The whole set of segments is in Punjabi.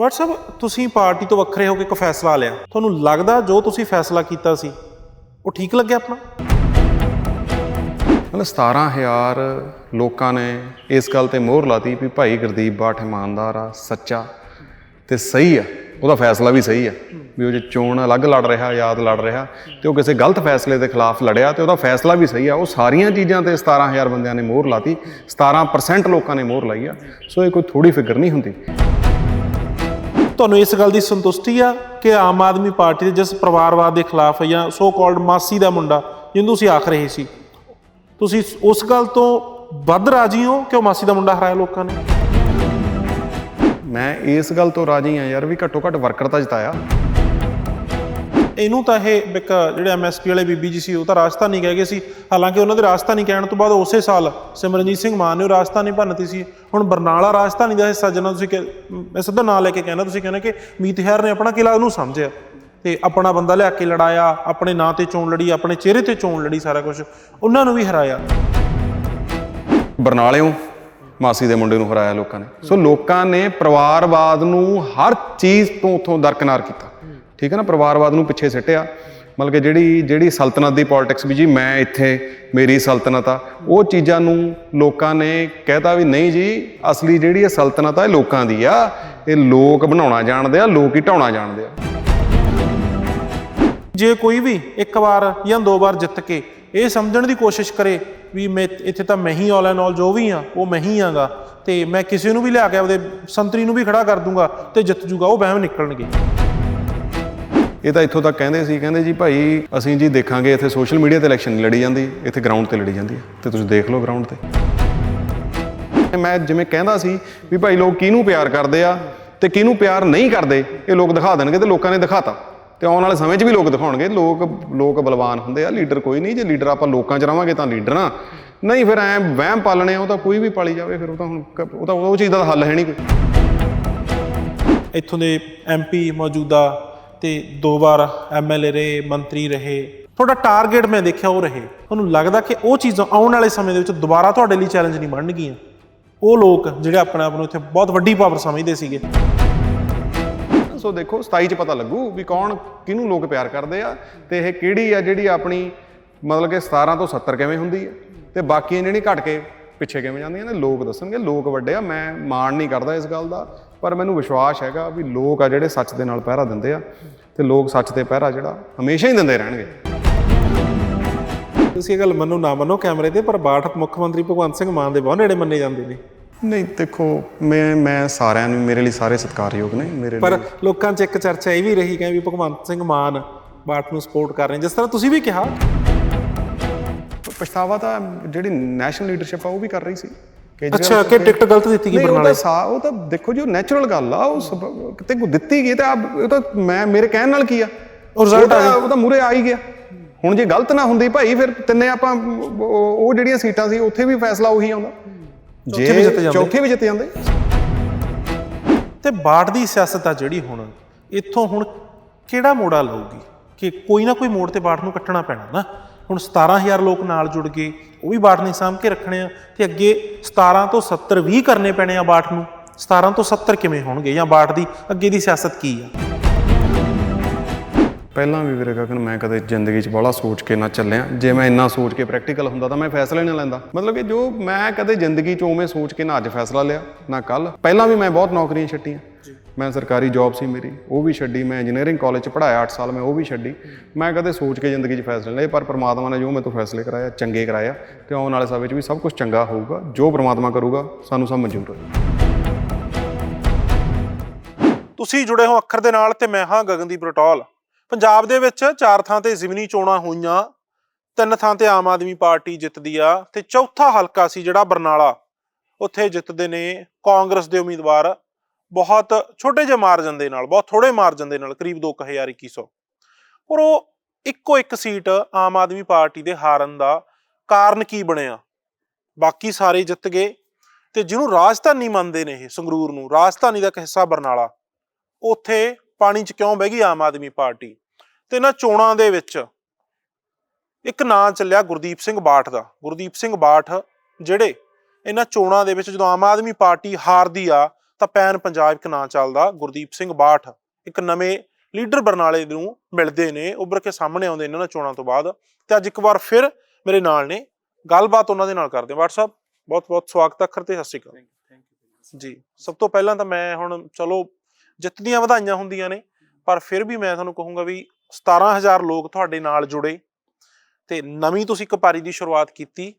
WhatsApp ਤੁਸੀਂ ਪਾਰਟੀ ਤੋਂ ਵੱਖਰੇ ਹੋ ਕੇ ਇੱਕ ਫੈਸਲਾ ਲਿਆ? ਤੁਹਾਨੂੰ ਲੱਗਦਾ ਜੋ ਤੁਸੀਂ ਫੈਸਲਾ ਕੀਤਾ ਸੀ, ਉਹ ਠੀਕ ਲੱਗਿਆ ਆਪਣਾ? ਮਤਲਬ 17000 ਲੋਕਾਂ ਨੇ ਇਸ ਗੱਲ ਤੇ ਮੋਹਰ ਲਾਤੀ ਵੀ ਭਾਈ ਗੁਰਦੀਪ ਬਾਠ ਇਮਾਨਦਾਰ ਆ, ਸੱਚਾ ਤੇ ਸਹੀ ਆ। ਉਹਦਾ ਫੈਸਲਾ ਵੀ ਸਹੀ ਆ। ਵੀ ਉਹ ਜੇ ਚੋਣ ਅਲੱਗ ਲੜ ਰਿਹਾ, ਆਜ਼ਾਦ ਲੜ ਰਿਹਾ ਤੇ ਉਹ ਕਿਸੇ ਗਲਤ ਫੈਸਲੇ ਦੇ ਖਿਲਾਫ ਲੜਿਆ ਤੇ ਉਹਦਾ ਫੈਸਲਾ ਵੀ ਸਹੀ ਆ। ਉਹ ਸਾਰੀਆਂ ਚੀਜ਼ਾਂ ਤੇ 17000 ਬੰਦਿਆਂ ਨੇ ਮੋਹਰ ਲਾਤੀ 17% ਲੋਕਾਂ ਨੇ ਮੋਹਰ ਲਾਈ ਆ। ਸੋ ਇਹ ਕੋਈ ਥੋੜੀ ਫਿਕਰ ਨਹੀਂ ਹੁੰਦੀ। ਤੁਹਾਨੂੰ ਇਸ ਗੱਲ ਦੀ ਸੰਤੁਸ਼ਟੀ ਆ ਕਿ ਆਮ ਆਦਮੀ ਪਾਰਟੀ ਦੇ ਜਿਸ ਪਰਿਵਾਰਵਾਦ ਦੇ ਖਿਲਾਫ ਜਾਂ ਸੋ ਕਾਲਡ ਮਾਸੀ ਦਾ ਮੁੰਡਾ ਜਿਹਨੂੰ ਤੁਸੀਂ ਆਖ ਰਹੇ ਸੀ, ਤੁਸੀਂ ਉਸ ਗੱਲ ਤੋਂ ਵੱਧ ਰਾਜੀ ਹੋ ਕਿ ਉਹ ਮਾਸੀ ਦਾ ਮੁੰਡਾ ਹਰਾਇਆ ਲੋਕਾਂ ਨੇ? ਮੈਂ ਇਸ ਗੱਲ ਤੋਂ ਰਾਜੀ ਆ ਯਾਰ ਵੀ ਘੱਟੋ ਘੱਟ ਵਰਕਰ ਤਾਂ ਜਿਤਾਇਆ। ਇਹਨੂੰ ਤਾਂ ਇਹ ਇੱਕ ਜਿਹੜੇ ਐਮਐਸਪੀ ਵਾਲੇ ਬੀਬੀ ਜੀ ਸੀ, ਉਹ ਤਾਂ ਰਾਜਧਾਨੀ ਕਹਿ ਗਏ ਸੀ। ਹਾਲਾਂਕਿ ਉਹਨਾਂ ਦੇ ਰਾਜਧਾਨੀ ਕਹਿਣ ਤੋਂ ਬਾਅਦ ਉਸੇ ਸਾਲ ਸਿਮਰਨਜੀਤ ਸਿੰਘ ਮਾਨ ਨੇ ਉਹ ਰਾਜਧਾਨੀ ਭੰਨਤੀ ਸੀ। ਹੁਣ ਬਰਨਾਲਾ ਰਾਜਧਾਨੀ ਦਾ ਹਿੱਸਾ ਜਿਹਨਾਂ ਤੁਸੀਂ ਕਹਿ- ਮੈਂ ਸਿੱਧਾ ਨਾਂ ਲੈ ਕੇ ਕਹਿਣਾ, ਤੁਸੀਂ ਕਹਿੰਦੇ ਕਿ ਮੀਤਹਿਰ ਨੇ ਆਪਣਾ ਕਿਲਾ ਉਹਨੂੰ ਸਮਝਿਆ ਤੇ ਆਪਣਾ ਬੰਦਾ ਲਿਆ ਕੇ ਲੜਾਇਆ, ਆਪਣੇ ਨਾਂ ਤੇ ਚੋਣ ਲੜੀ, ਆਪਣੇ ਚਿਹਰੇ ਤੇ ਚੋਣ ਲੜੀ ਸਾਰਾ ਕੁਝ ਉਹਨਾਂ ਨੂੰ ਵੀ ਹਰਾਇਆ। ਬਰਨਾਲਿਓਂ ਮਾਸੀ ਦੇ ਮੁੰਡੇ ਨੂੰ ਹਰਾਇਆ ਲੋਕਾਂ ਨੇ। ਸੋ ਲੋਕਾਂ ਨੇ ਪਰਿਵਾਰਵਾਦ ਨੂੰ ਹਰ ਚੀਜ਼ ਤੋਂ ਉਥੋਂ ਦਰਕਨਾਰ ਕੀਤਾ। ਠੀਕ ਹੈ ਨਾ, ਪਰਿਵਾਰਵਾਦ ਨੂੰ ਪਿੱਛੇ ਸਿੱਟਿਆ। ਮਤਲਬ ਕਿ ਜਿਹੜੀ ਜਿਹੜੀ ਸਲਤਨਤ ਦੀ ਪੋਲਿਟਿਕਸ ਵੀ ਜੀ, ਮੈਂ ਇੱਥੇ, ਮੇਰੀ ਸਲਤਨਤ ਆ। ਉਹ ਚੀਜ਼ਾਂ ਨੂੰ ਲੋਕਾਂ ਨੇ ਕਹਿਤਾ ਵੀ ਨਹੀਂ ਜੀ, ਅਸਲੀ ਜਿਹੜੀ ਇਹ ਸਲਤਨਤ ਆ, ਇਹ ਲੋਕਾਂ ਦੀ ਆ। ਇਹ ਲੋਕ ਬਣਾਉਣਾ ਜਾਣਦੇ ਆ, ਲੋਕ ਹੀ ਢਾਉਣਾ ਜਾਣਦੇ ਆ। ਜੇ ਕੋਈ ਵੀ ਇੱਕ ਵਾਰ ਜਾਂ ਦੋ ਵਾਰ ਜਿੱਤ ਕੇ ਇਹ ਸਮਝਣ ਦੀ ਕੋਸ਼ਿਸ਼ ਕਰੇ ਵੀ ਮੈਂ ਇੱਥੇ ਤਾਂ ਮੈਂ ਹੀ ਆਲ ਐਂਡ ਆਲ ਜੋ ਵੀ ਆ, ਉਹ ਮੈਂ ਹੀ ਆਂਗਾ ਤੇ ਮੈਂ ਕਿਸੇ ਨੂੰ ਵੀ ਲਿਆ ਕੇ ਆਪਦੇ ਸੰਤਰੀ ਨੂੰ ਵੀ ਖੜਾ ਕਰ ਦੂੰਗਾ ਤੇ ਜਿੱਤ ਜੂਗਾ, ਉਹ ਵਹਿਮ ਨਿਕਲਣਗੇ। ਇਹ ਤਾਂ ਇੱਥੋਂ ਤੱਕ ਕਹਿੰਦੇ ਸੀ, ਕਹਿੰਦੇ ਜੀ ਭਾਈ ਅਸੀਂ ਜੀ ਦੇਖਾਂਗੇ ਇੱਥੇ ਸੋਸ਼ਲ ਮੀਡੀਆ ਤੇ ਇਲੈਕਸ਼ਨ ਨਹੀਂ ਲੜੀ ਜਾਂਦੀ, ਇੱਥੇ ਗਰਾਊਂਡ ਤੇ ਲੜੀ ਜਾਂਦੀ ਹੈ। ਤੇ ਤੁਸੀਂ ਦੇਖ ਲਓ ਗਰਾਊਂਡ ਤੇ। ਮੈਂ ਜਿਵੇਂ ਕਹਿੰਦਾ ਸੀ ਵੀ ਭਾਈ ਲੋਕ ਕਿਹਨੂੰ ਪਿਆਰ ਕਰਦੇ ਆ ਤੇ ਕਿਹਨੂੰ ਪਿਆਰ ਨਹੀਂ ਕਰਦੇ, ਇਹ ਲੋਕ ਦਿਖਾ ਦੇਣਗੇ ਤੇ ਲੋਕਾਂ ਨੇ ਦਿਖਾਤਾ। ਤੇ ਆਉਣ ਵਾਲੇ ਸਮੇਂ 'ਚ ਵੀ ਲੋਕ ਦਿਖਾਉਣਗੇ, ਲੋਕ ਲੋਕ ਬਲਵਾਨ ਹੁੰਦੇ ਆ ਲੀਡਰ ਕੋਈ ਨਹੀਂ, ਜੇ ਲੀਡਰ ਆਪਾਂ ਲੋਕਾਂ 'ਚ ਰਵਾਂਗੇ ਤਾਂ ਲੀਡਰ ਆ। ਨਹੀਂ ਫਿਰ ਐ ਵਹਿਮ ਪਾਲਣੇ ਆ, ਉਹ ਤਾਂ ਕੋਈ ਵੀ ਪਾਲੀ ਜਾਵੇ ਫਿਰ ਉਹ ਤਾਂ ਹੁਣ ਉਹ ਤਾਂ ਉਹ ਚੀਜ਼ ਦਾ ਹੱਲ ਹੈ ਨਹੀਂ ਕੋਈ। ਇੱਥੋਂ ਦੇ ਐਮਪੀ ਮੌਜੂਦਾ ਤੇ ਦੋ ਵਾਰ ਐਮਐਲਏ ਰਹੇ, ਮੰਤਰੀ ਰਹੇ। ਤੁਹਾਡਾ ਟਾਰਗੇਟ ਮੈਂ ਦੇਖਿਆ ਉਹ ਰਹੇ। ਤੁਹਾਨੂੰ ਲੱਗਦਾ ਕਿ ਉਹ ਚੀਜ਼ਾਂ ਆਉਣ ਵਾਲੇ ਸਮੇਂ ਦੇ ਵਿੱਚ ਦੁਬਾਰਾ ਤੁਹਾਡੇ ਲਈ ਚੈਲੰਜ ਨਹੀਂ ਬਣਨਗੀਆਂ? ਉਹ ਲੋਕ ਜਿਹੜੇ ਆਪਣੇ ਆਪ ਨੂੰ ਇੱਥੇ ਬਹੁਤ ਵੱਡੀ ਪਾਵਰ ਸਮਝਦੇ ਸੀਗੇ। ਸੋ ਦੇਖੋ 27 ਚ ਪਤਾ ਲੱਗੂ ਵੀ ਕੌਣ ਕਿਹਨੂੰ ਲੋਕ ਪਿਆਰ ਕਰਦੇ ਆ ਤੇ ਇਹ ਕਿਹੜੀ ਆ ਜਿਹੜੀ ਆਪਣੀ ਮਤਲਬ ਕਿ 17 ਤੋਂ 70 ਕਿਵੇਂ ਹੁੰਦੀ ਹੈ ਤੇ ਬਾਕੀਆਂ ਜਿਹੜੀਆਂ ਘਟ ਕੇ ਪਿੱਛੇ ਕਿਵੇਂ ਜਾਂਦੀਆਂ ਨੇ, ਲੋਕ ਦੱਸਣਗੇ। ਲੋਕ ਵੱਡੇ ਆ, ਮੈਂ ਮਾਣ ਨਹੀਂ ਕਰਦਾ ਇਸ ਗੱਲ ਦਾ। ਪਰ ਮੈਨੂੰ ਵਿਸ਼ਵਾਸ ਹੈਗਾ ਵੀ ਲੋਕ ਆ ਜਿਹੜੇ ਸੱਚ ਦੇ ਨਾਲ ਪਹਿਰਾ ਦਿੰਦੇ ਆ ਤੇ ਲੋਕ ਸੱਚ ਤੇ ਪਹਿਰਾ ਜਿਹੜਾ ਹਮੇਸ਼ਾ ਹੀ ਦਿੰਦੇ ਰਹਿਣਗੇ। ਤੁਸੀਂ ਇਹ ਗੱਲ ਮੰਨੋ ਨਾ ਮੰਨੋ ਕੈਮਰੇ ਤੇ ਪਰ ਬਾਠ ਮੁੱਖ ਮੰਤਰੀ ਭਗਵੰਤ ਸਿੰਘ ਮਾਨ ਦੇ ਬਹੁਤ ਨੇੜੇ ਮੰਨੇ ਜਾਂਦੇ ਨੇ। ਨਹੀਂ ਦੇਖੋ ਮੈਂ ਮੈਂ ਸਾਰਿਆਂ ਨੂੰ ਮੇਰੇ ਲਈ ਸਾਰੇ ਸਤਿਕਾਰਯੋਗ ਨੇ ਮੇਰੇ ਲਈ। ਪਰ ਲੋਕਾਂ 'ਚ ਇੱਕ ਚਰਚਾ ਇਹ ਵੀ ਰਹੀ ਕਿ ਵੀ ਭਗਵੰਤ ਸਿੰਘ ਮਾਨ ਬਾਠ ਨੂੰ ਸਪੋਰਟ ਕਰ ਰਹੇ। ਜਿਸ ਤਰ੍ਹਾਂ ਤੁਸੀਂ ਵੀ ਕਿਹਾ। ਪਛਤਾਵਾ ਤਾਂ ਜਿਹੜੀ ਨੈਸ਼ਨਲ ਲੀਡਰਸ਼ਿਪ ਆ ਉਹ ਵੀ ਕਰ ਰਹੀ ਸੀ। ਅੱਛਾ ਕਿ ਟਿਕਟ ਗਲਤ ਦਿੱਤੀ ਗਈ ਨਹੀਂ ਉਹ ਬਰਨਾਲੇ? ਤਾਂ ਉਹ ਤਾਂ ਦੇਖੋ ਜੀ ਉਹ ਨੈਚੁਰਲ ਗੱਲ ਆ ਉਹ ਕਿਤੇ ਕੋ ਦਿੱਤੀ ਗਈ ਤਾਂ ਉਹ ਤਾਂ ਮੈਂ ਮੇਰੇ ਕਹਿਣ ਨਾਲ ਕੀ ਆ? ਉਹ result ਤਾਂ- ਉਹ ਤਾਂ ਮੂਰੇ ਆ ਹੀ ਗਿਆ। ਹੁਣ ਜੇ ਗਲਤ ਨਾ ਹੁੰਦੀ ਭਾਈ ਫਿਰ ਤਿੰਨੇ ਆਪਾਂ ਉਹ ਜਿਹੜੀਆਂ ਸੀਟਾਂ ਸੀ ਉੱਥੇ ਵੀ ਫੈਸਲਾ ਉਹੀ ਆਉਂਦਾ। ਜਾਂਦੇ। ਚੌਥੇ ਵੀ ਜਿੱਤ ਜਾਂਦੇ। ਤੇ ਬਾਠ ਦੀ ਸਿਆਸਤ ਆ ਜਿਹੜੀ ਹੁਣ ਇੱਥੋਂ ਹੁਣ ਕਿਹੜਾ ਮੋੜਾ ਲਊਗੀ? ਕਿ ਕੋਈ ਨਾ ਕੋਈ ਮੋੜ ਤੇ ਬਾਠ ਨੂੰ ਕੱਟਣਾ ਪੈਣਾ ਨਾ। ਹੁਣ 17000 ਲੋਕ ਨਾਲ ਜੁੜ ਗਏ, ਉਹ ਵੀ ਬਾਠ ਨੇ ਸਾਂਭ ਕੇ ਰੱਖਣੇ ਆ, ਤੇ ਅੱਗੇ 17 ਤੋਂ 70 20 ਕਰਨੇ ਪੈਣੇ ਆ ਬਾਠ ਨੂੰ 17 ਤੋਂ 70 ਕਿਵੇਂ ਹੋਣਗੇ ਜਾਂ ਬਾਠ ਦੀ ਅੱਗੇ ਦੀ ਸਿਆਸਤ ਕੀ ਆ? ਪਹਿਲਾਂ ਵੀ ਵੀਰੇ ਗਗਨ, ਮੈਂ ਕਦੇ ਜ਼ਿੰਦਗੀ 'ਚ ਬੜਾ ਸੋਚ ਕੇ ਨਾ ਚੱਲਿਆ। ਜੇ ਮੈਂ ਇੰਨਾ ਸੋਚ ਕੇ ਪ੍ਰੈਕਟੀਕਲ ਹੁੰਦਾ ਤਾਂ ਮੈਂ ਫੈਸਲਾ ਹੀ ਨਾ ਲੈਂਦਾ। ਮਤਲਬ ਕਿ ਜੋ ਮੈਂ ਕਦੇ ਜ਼ਿੰਦਗੀ 'ਚ ਉਵੇਂ ਸੋਚ ਕੇ ਨਾ ਅੱਜ ਫੈਸਲਾ ਲਿਆ, ਨਾ ਕੱਲ ਪਹਿਲਾਂ ਵੀ ਮੈਂ ਬਹੁਤ ਨੌਕਰੀਆਂ ਛੱਡੀਆਂ। ਮੈਂ ਸਰਕਾਰੀ ਜੌਬ ਸੀ ਮੇਰੀ, ਉਹ ਵੀ ਛੱਡੀ ਮੈਂ ਇੰਜੀਨੀਅਰਿੰਗ ਕਾਲਜ 'ਚ ਪੜ੍ਹਾਇਆ 8 ਸਾਲ, ਮੈਂ ਉਹ ਵੀ ਛੱਡੀ। ਮੈਂ ਕਦੇ ਸੋਚ ਕੇ ਜ਼ਿੰਦਗੀ 'ਚ ਫੈਸਲੇ ਲਏ, ਪਰ ਪ੍ਰਮਾਤਮਾ ਨੇ ਜੋ ਮੇਰੇ ਤੋਂ ਫੈਸਲੇ ਕਰਾਇਆ ਚੰਗੇ ਕਰਾਇਆ ਤੇ ਆਉਣ ਵਾਲੇ ਸਮੇਂ 'ਚ ਵੀ ਸਭ ਕੁਝ ਚੰਗਾ ਹੋਊਗਾ, ਜੋ ਪ੍ਰਮਾਤਮਾ ਕਰੂਗਾ, ਸਾਨੂੰ ਸਭ ਮਨਜ਼ੂਰ ਹੈ ਤੁਸੀਂ ਜੁੜੇ ਹੋ ਅੱਖਰ ਦੇ ਨਾਲ ਤੇ ਮੈਂ ਹਾਂ ਗਗਨਦੀਪ ਰਟੌਲ। ਪੰਜਾਬ ਦੇ ਵਿੱਚ ਚਾਰ ਥਾਂ ਤੇ ਜ਼ਿਮਨੀ ਚੋਣਾਂ ਹੋਈਆਂ, ਤਿੰਨ ਥਾਂ ਤੇ ਆਮ ਆਦਮੀ ਪਾਰਟੀ ਜਿੱਤਦੀ ਆ, ਤੇ ਚੌਥਾ ਹਲਕਾ ਸੀ ਜਿਹੜਾ ਬਰਨਾਲਾ। ਉੱਥੇ ਜਿੱਤਦੇ ਨੇ ਕਾਂਗਰਸ ਦੇ ਉਮੀਦਵਾਰ ਬਹੁਤ ਛੋਟੇ ਜਿਹੇ ਮਾਰਜਨ ਦੇ ਨਾਲ, ਬਹੁਤ ਥੋੜੇ ਮਾਰਜਨ ਦੇ ਨਾਲ, ਕਰੀਬ 2100 ਪਰ ਉਹ ਇੱਕੋ ਇੱਕ ਸੀਟ ਆਮ ਆਦਮੀ ਪਾਰਟੀ ਦੇ ਹਾਰਨ ਦਾ ਕਾਰਨ ਕੀ ਬਣਿਆ? ਬਾਕੀ ਸਾਰੇ ਜਿੱਤ ਗਏ ਤੇ ਜਿਹਨੂੰ ਰਾਜਧਾਨੀ ਮੰਨਦੇ ਨੇ ਇਹ ਸੰਗਰੂਰ ਨੂੰ, ਰਾਜਧਾਨੀ ਦਾ ਇੱਕ ਹਿੱਸਾ ਬਰਨਾਲਾ, ਉੱਥੇ ਪਾਣੀ 'ਚ ਕਿਉਂ ਬਹਿ ਗਈ ਆਮ ਆਦਮੀ ਪਾਰਟੀ? ਤੇ ਇਹਨਾਂ ਚੋਣਾਂ ਦੇ ਵਿੱਚ ਇੱਕ ਨਾਂ ਚੱਲਿਆ ਗੁਰਦੀਪ ਸਿੰਘ ਬਾਠ ਦਾ। ਗੁਰਦੀਪ ਸਿੰਘ ਬਾਠ ਜਿਹੜੇ ਇਹਨਾਂ ਚੋਣਾਂ ਦੇ ਵਿੱਚ ਜਦੋਂ ਆਮ ਆਦਮੀ ਪਾਰਟੀ ਹਾਰਦੀ ਆ ਤਾਂ ਪੈਨ ਪੰਜਾਬ ਇੱਕ ਨਾਂ ਚੱਲਦਾ ਗੁਰਦੀਪ ਸਿੰਘ ਬਾਠ। ਇੱਕ ਨਵੇਂ ਲੀਡਰ ਬਰਨਾਲੇ ਨੂੰ ਮਿਲਦੇ ਨੇ ਉੱਭਰ ਕੇ ਸਾਹਮਣੇ ਆਉਂਦੇ ਇਹਨਾਂ ਨਾਲ ਚੋਣਾਂ ਤੋਂ ਬਾਅਦ। ਤੇ ਅੱਜ ਇੱਕ ਵਾਰ ਫਿਰ ਮੇਰੇ ਨਾਲ ਨੇ। ਗੱਲਬਾਤ ਉਹਨਾਂ ਦੇ ਨਾਲ ਕਰਦੇ ਹਾਂ। WhatsApp ਬਹੁਤ ਬਹੁਤ ਸਵਾਗਤ ਹੈ ਅੱਖਰ ਤੇ। ਸਤਿ ਸ਼੍ਰੀ ਅਕਾਲ। ਜੀ ਸਭ ਤੋਂ ਪਹਿਲਾਂ ਤਾਂ ਮੈਂ ਹੁਣ ਚਲੋ ਜਿੱਤ ਦੀਆਂ ਵਧਾਈਆਂ ਹੁੰਦੀਆਂ ਨੇ ਪਰ ਫਿਰ ਵੀ ਮੈਂ ਤੁਹਾਨੂੰ ਕਹੂੰਗਾ ਵੀ 17000 ਲੋਕ ਤੁਹਾਡੇ ਨਾਲ ਜੁੜੇ। ਤੇ ਨਵੀਂ ਤੁਸੀਂ ਇੱਕ ਪਾਰੀ ਦੀ ਸ਼ੁਰੂਆਤ ਕੀਤੀ।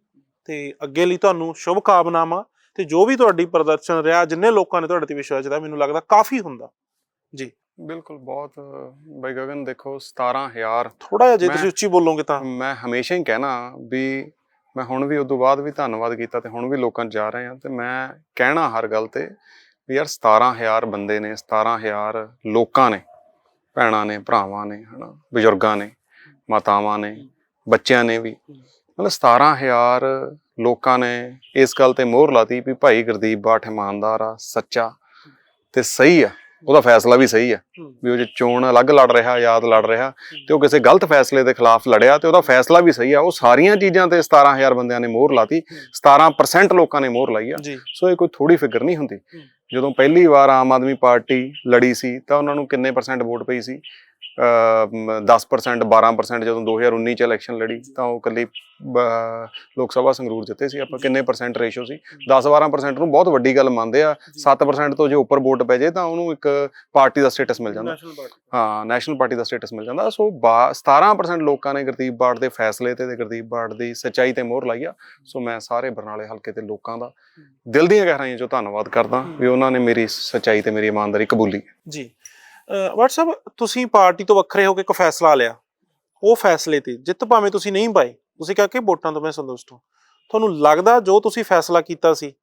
ਤੇ ਅੱਗੇ ਲਈ ਤੁਹਾਨੂੰ ਸ਼ੁਭ ਕਾਮਨਾਵਾਂ ਤੇ ਜੋ ਵੀ ਤੁਹਾਡੀ ਪ੍ਰਦਰਸ਼ਨ ਰਿਹਾ ਜਿੰਨੇ ਲੋਕਾਂ ਨੇ ਤੁਹਾਡੇ ਤੇ ਵਿਸ਼ਵਾਸ ਜਤਾਇਆ ਮੈਨੂੰ ਲੱਗਦਾ ਕਾਫੀ ਹੁੰਦਾ। ਬਿਲਕੁਲ ਬਹੁਤ ਬਾਈ ਗਗਨ ਦੇਖੋ 17000 ਥੋੜਾ ਜਿਹਾ ਜੇ ਤੁਸੀਂ ਉੱਚੀ ਬੋਲੋਗੇ ਤਾਂ। ਮੈਂ ਹਮੇਸ਼ਾ ਹੀ ਕਹਿਣਾ ਵੀ ਮੈਂ ਹੁਣ ਵੀ ਉਦੋਂ ਬਾਅਦ ਵੀ ਧੰਨਵਾਦ ਕੀਤਾ ਤੇ ਹੁਣ ਵੀ ਲੋਕਾਂ 'ਚ ਜਾ ਰਹੇ ਹਾਂ ਤੇ ਮੈਂ ਕਹਿਣਾ ਹਰ ਗੱਲ ਤੇ ਵੀ ਯਾਰ 17000 ਬੰਦੇ ਨੇ 17000 ਲੋਕਾਂ ਨੇ ਭੈਣਾਂ ਨੇ ਭਰਾਵਾਂ ਨੇ ਹਨਾ ਬਜ਼ੁਰਗਾਂ ਨੇ ਮਾਤਾਵਾਂ ਨੇ ਬੱਚਿਆਂ ਨੇ ਵੀ। ਮਤਲਬ 17000 ਲੋਕਾਂ ਨੇ ਇਸ ਗੱਲ ਤੇ ਮੋਹਰ ਲਾਤੀ ਵੀ ਭਾਈ ਗੁਰਦੀਪ ਬਾਠ ਇਮਾਨਦਾਰ ਆ ਸੱਚਾ ਤੇ ਸਹੀ ਆ। ਉਹਦਾ ਫੈਸਲਾ ਵੀ ਸਹੀ ਆ ਵੀ ਉਹ ਜੇ ਚੋਣ ਅਲੱਗ ਲੜ ਰਿਹਾ ਆਜ਼ਾਦ ਲੜ ਰਿਹਾ ਤੇ ਉਹ ਕਿਸੇ ਗਲਤ ਫੈਸਲੇ ਦੇ ਖਿਲਾਫ ਲੜਿਆ ਤੇ ਉਹਦਾ ਫੈਸਲਾ ਵੀ ਸਹੀ ਆ। ਉਹ ਸਾਰੀਆਂ ਚੀਜ਼ਾਂ ਤੇ 17000 ਬੰਦਿਆਂ ਨੇ ਮੋਹਰ ਲਾਤੀ 17% ਲੋਕਾਂ ਨੇ ਮੋਹਰ ਲਾਈ ਆ। ਸੋ ਇਹ ਕੋਈ ਥੋੜੀ ਫਿਕਰ ਨਹੀਂ ਹੁੰਦੀ। ਜਦੋਂ ਪਹਿਲੀ ਵਾਰ ਆਮ ਆਦਮੀ ਪਾਰਟੀ ਲੜੀ ਸੀ ਤਾਂ ਉਹਨਾਂ ਨੂੰ ਕਿੰਨੇ ਪਰਸੈਂਟ ਵੋਟ ਪਈ ਸੀ? 10% 12% ਜਦੋਂ 2019 ਚ ਇਲੈਕਸ਼ਨ ਲੜੀ ਤਾਂ ਉਹ ਕੱਲੀ ਲੋਕ ਸਭਾ ਸੰਗਰੂਰ ਜਿੱਤੇ ਸੀ ਆਪਾਂ ਕਿੰਨੇ ਪਰਸੈਂਟ ਰੇਸ਼ੋ ਸੀ? 10-12% ਨੂੰ ਬਹੁਤ ਵੱਡੀ ਗੱਲ ਮੰਨਦੇ ਆ 7% ਤੋਂ ਜੇ ਉੱਪਰ ਵੋਟ ਪੈ ਜੇ ਤਾਂ ਉਹਨੂੰ ਇੱਕ ਪਾਰਟੀ ਦਾ ਸਟੇਟਸ ਮਿਲ ਜਾਂਦਾ। ਹਾਂ ਨੈਸ਼ਨਲ ਪਾਰਟੀ ਦਾ ਸਟੇਟਸ ਮਿਲ ਜਾਂਦਾ। ਸੋ ਬਾ- 17% ਲੋਕਾਂ ਨੇ ਗੁਰਦੀਪ ਬਾੜ ਦੇ ਫੈਸਲੇ ਤੇ ਤੇ ਗੁਰਦੀਪ ਬਾੜ ਦੀ ਸੱਚਾਈ ਤੇ ਮੋਹਰ ਲਾਈ ਆ। ਸੋ ਮੈਂ ਸਾਰੇ ਬਰਨਾਲੇ ਹਲਕੇ ਤੇ ਲੋਕਾਂ ਦਾ ਦਿਲ ਦੀਆਂ ਗਹਿਰਾਈਆਂ ਚੋਂ ਧੰਨਵਾਦ ਕਰਦਾ ਵੀ ਉਹਨਾਂ ਨੇ ਮੇਰੀ ਸੱਚਾਈ ਤੇ ਮੇਰੀ ਇਮਾਨਦਾਰੀ ਕਬੂਲੀ। ਜੀ। WhatsApp ਤੁਸੀਂ ਪਾਰਟੀ ਤੋਂ ਵੱਖਰੇ ਹੋ ਕੇ ਇੱਕ ਫੈਸਲਾ ਲਿਆ। ਉਹ ਫੈਸਲੇ ਤੇ ਜਿੱਤ ਭਾਵੇਂ ਤੁਸੀਂ ਨਹੀਂ ਪਾਏ ਤੁਸੀਂ ਕਿਹਾ ਕਿ ਵੋਟਾਂ ਤੋਂ ਮੈਂ ਸੰਤੁਸ਼ਟ ਹਾਂ। ਤੁਹਾਨੂੰ ਲੱਗਦਾ ਜੋ ਤੁਸੀਂ ਫੈਸਲਾ ਕੀਤਾ ਸੀ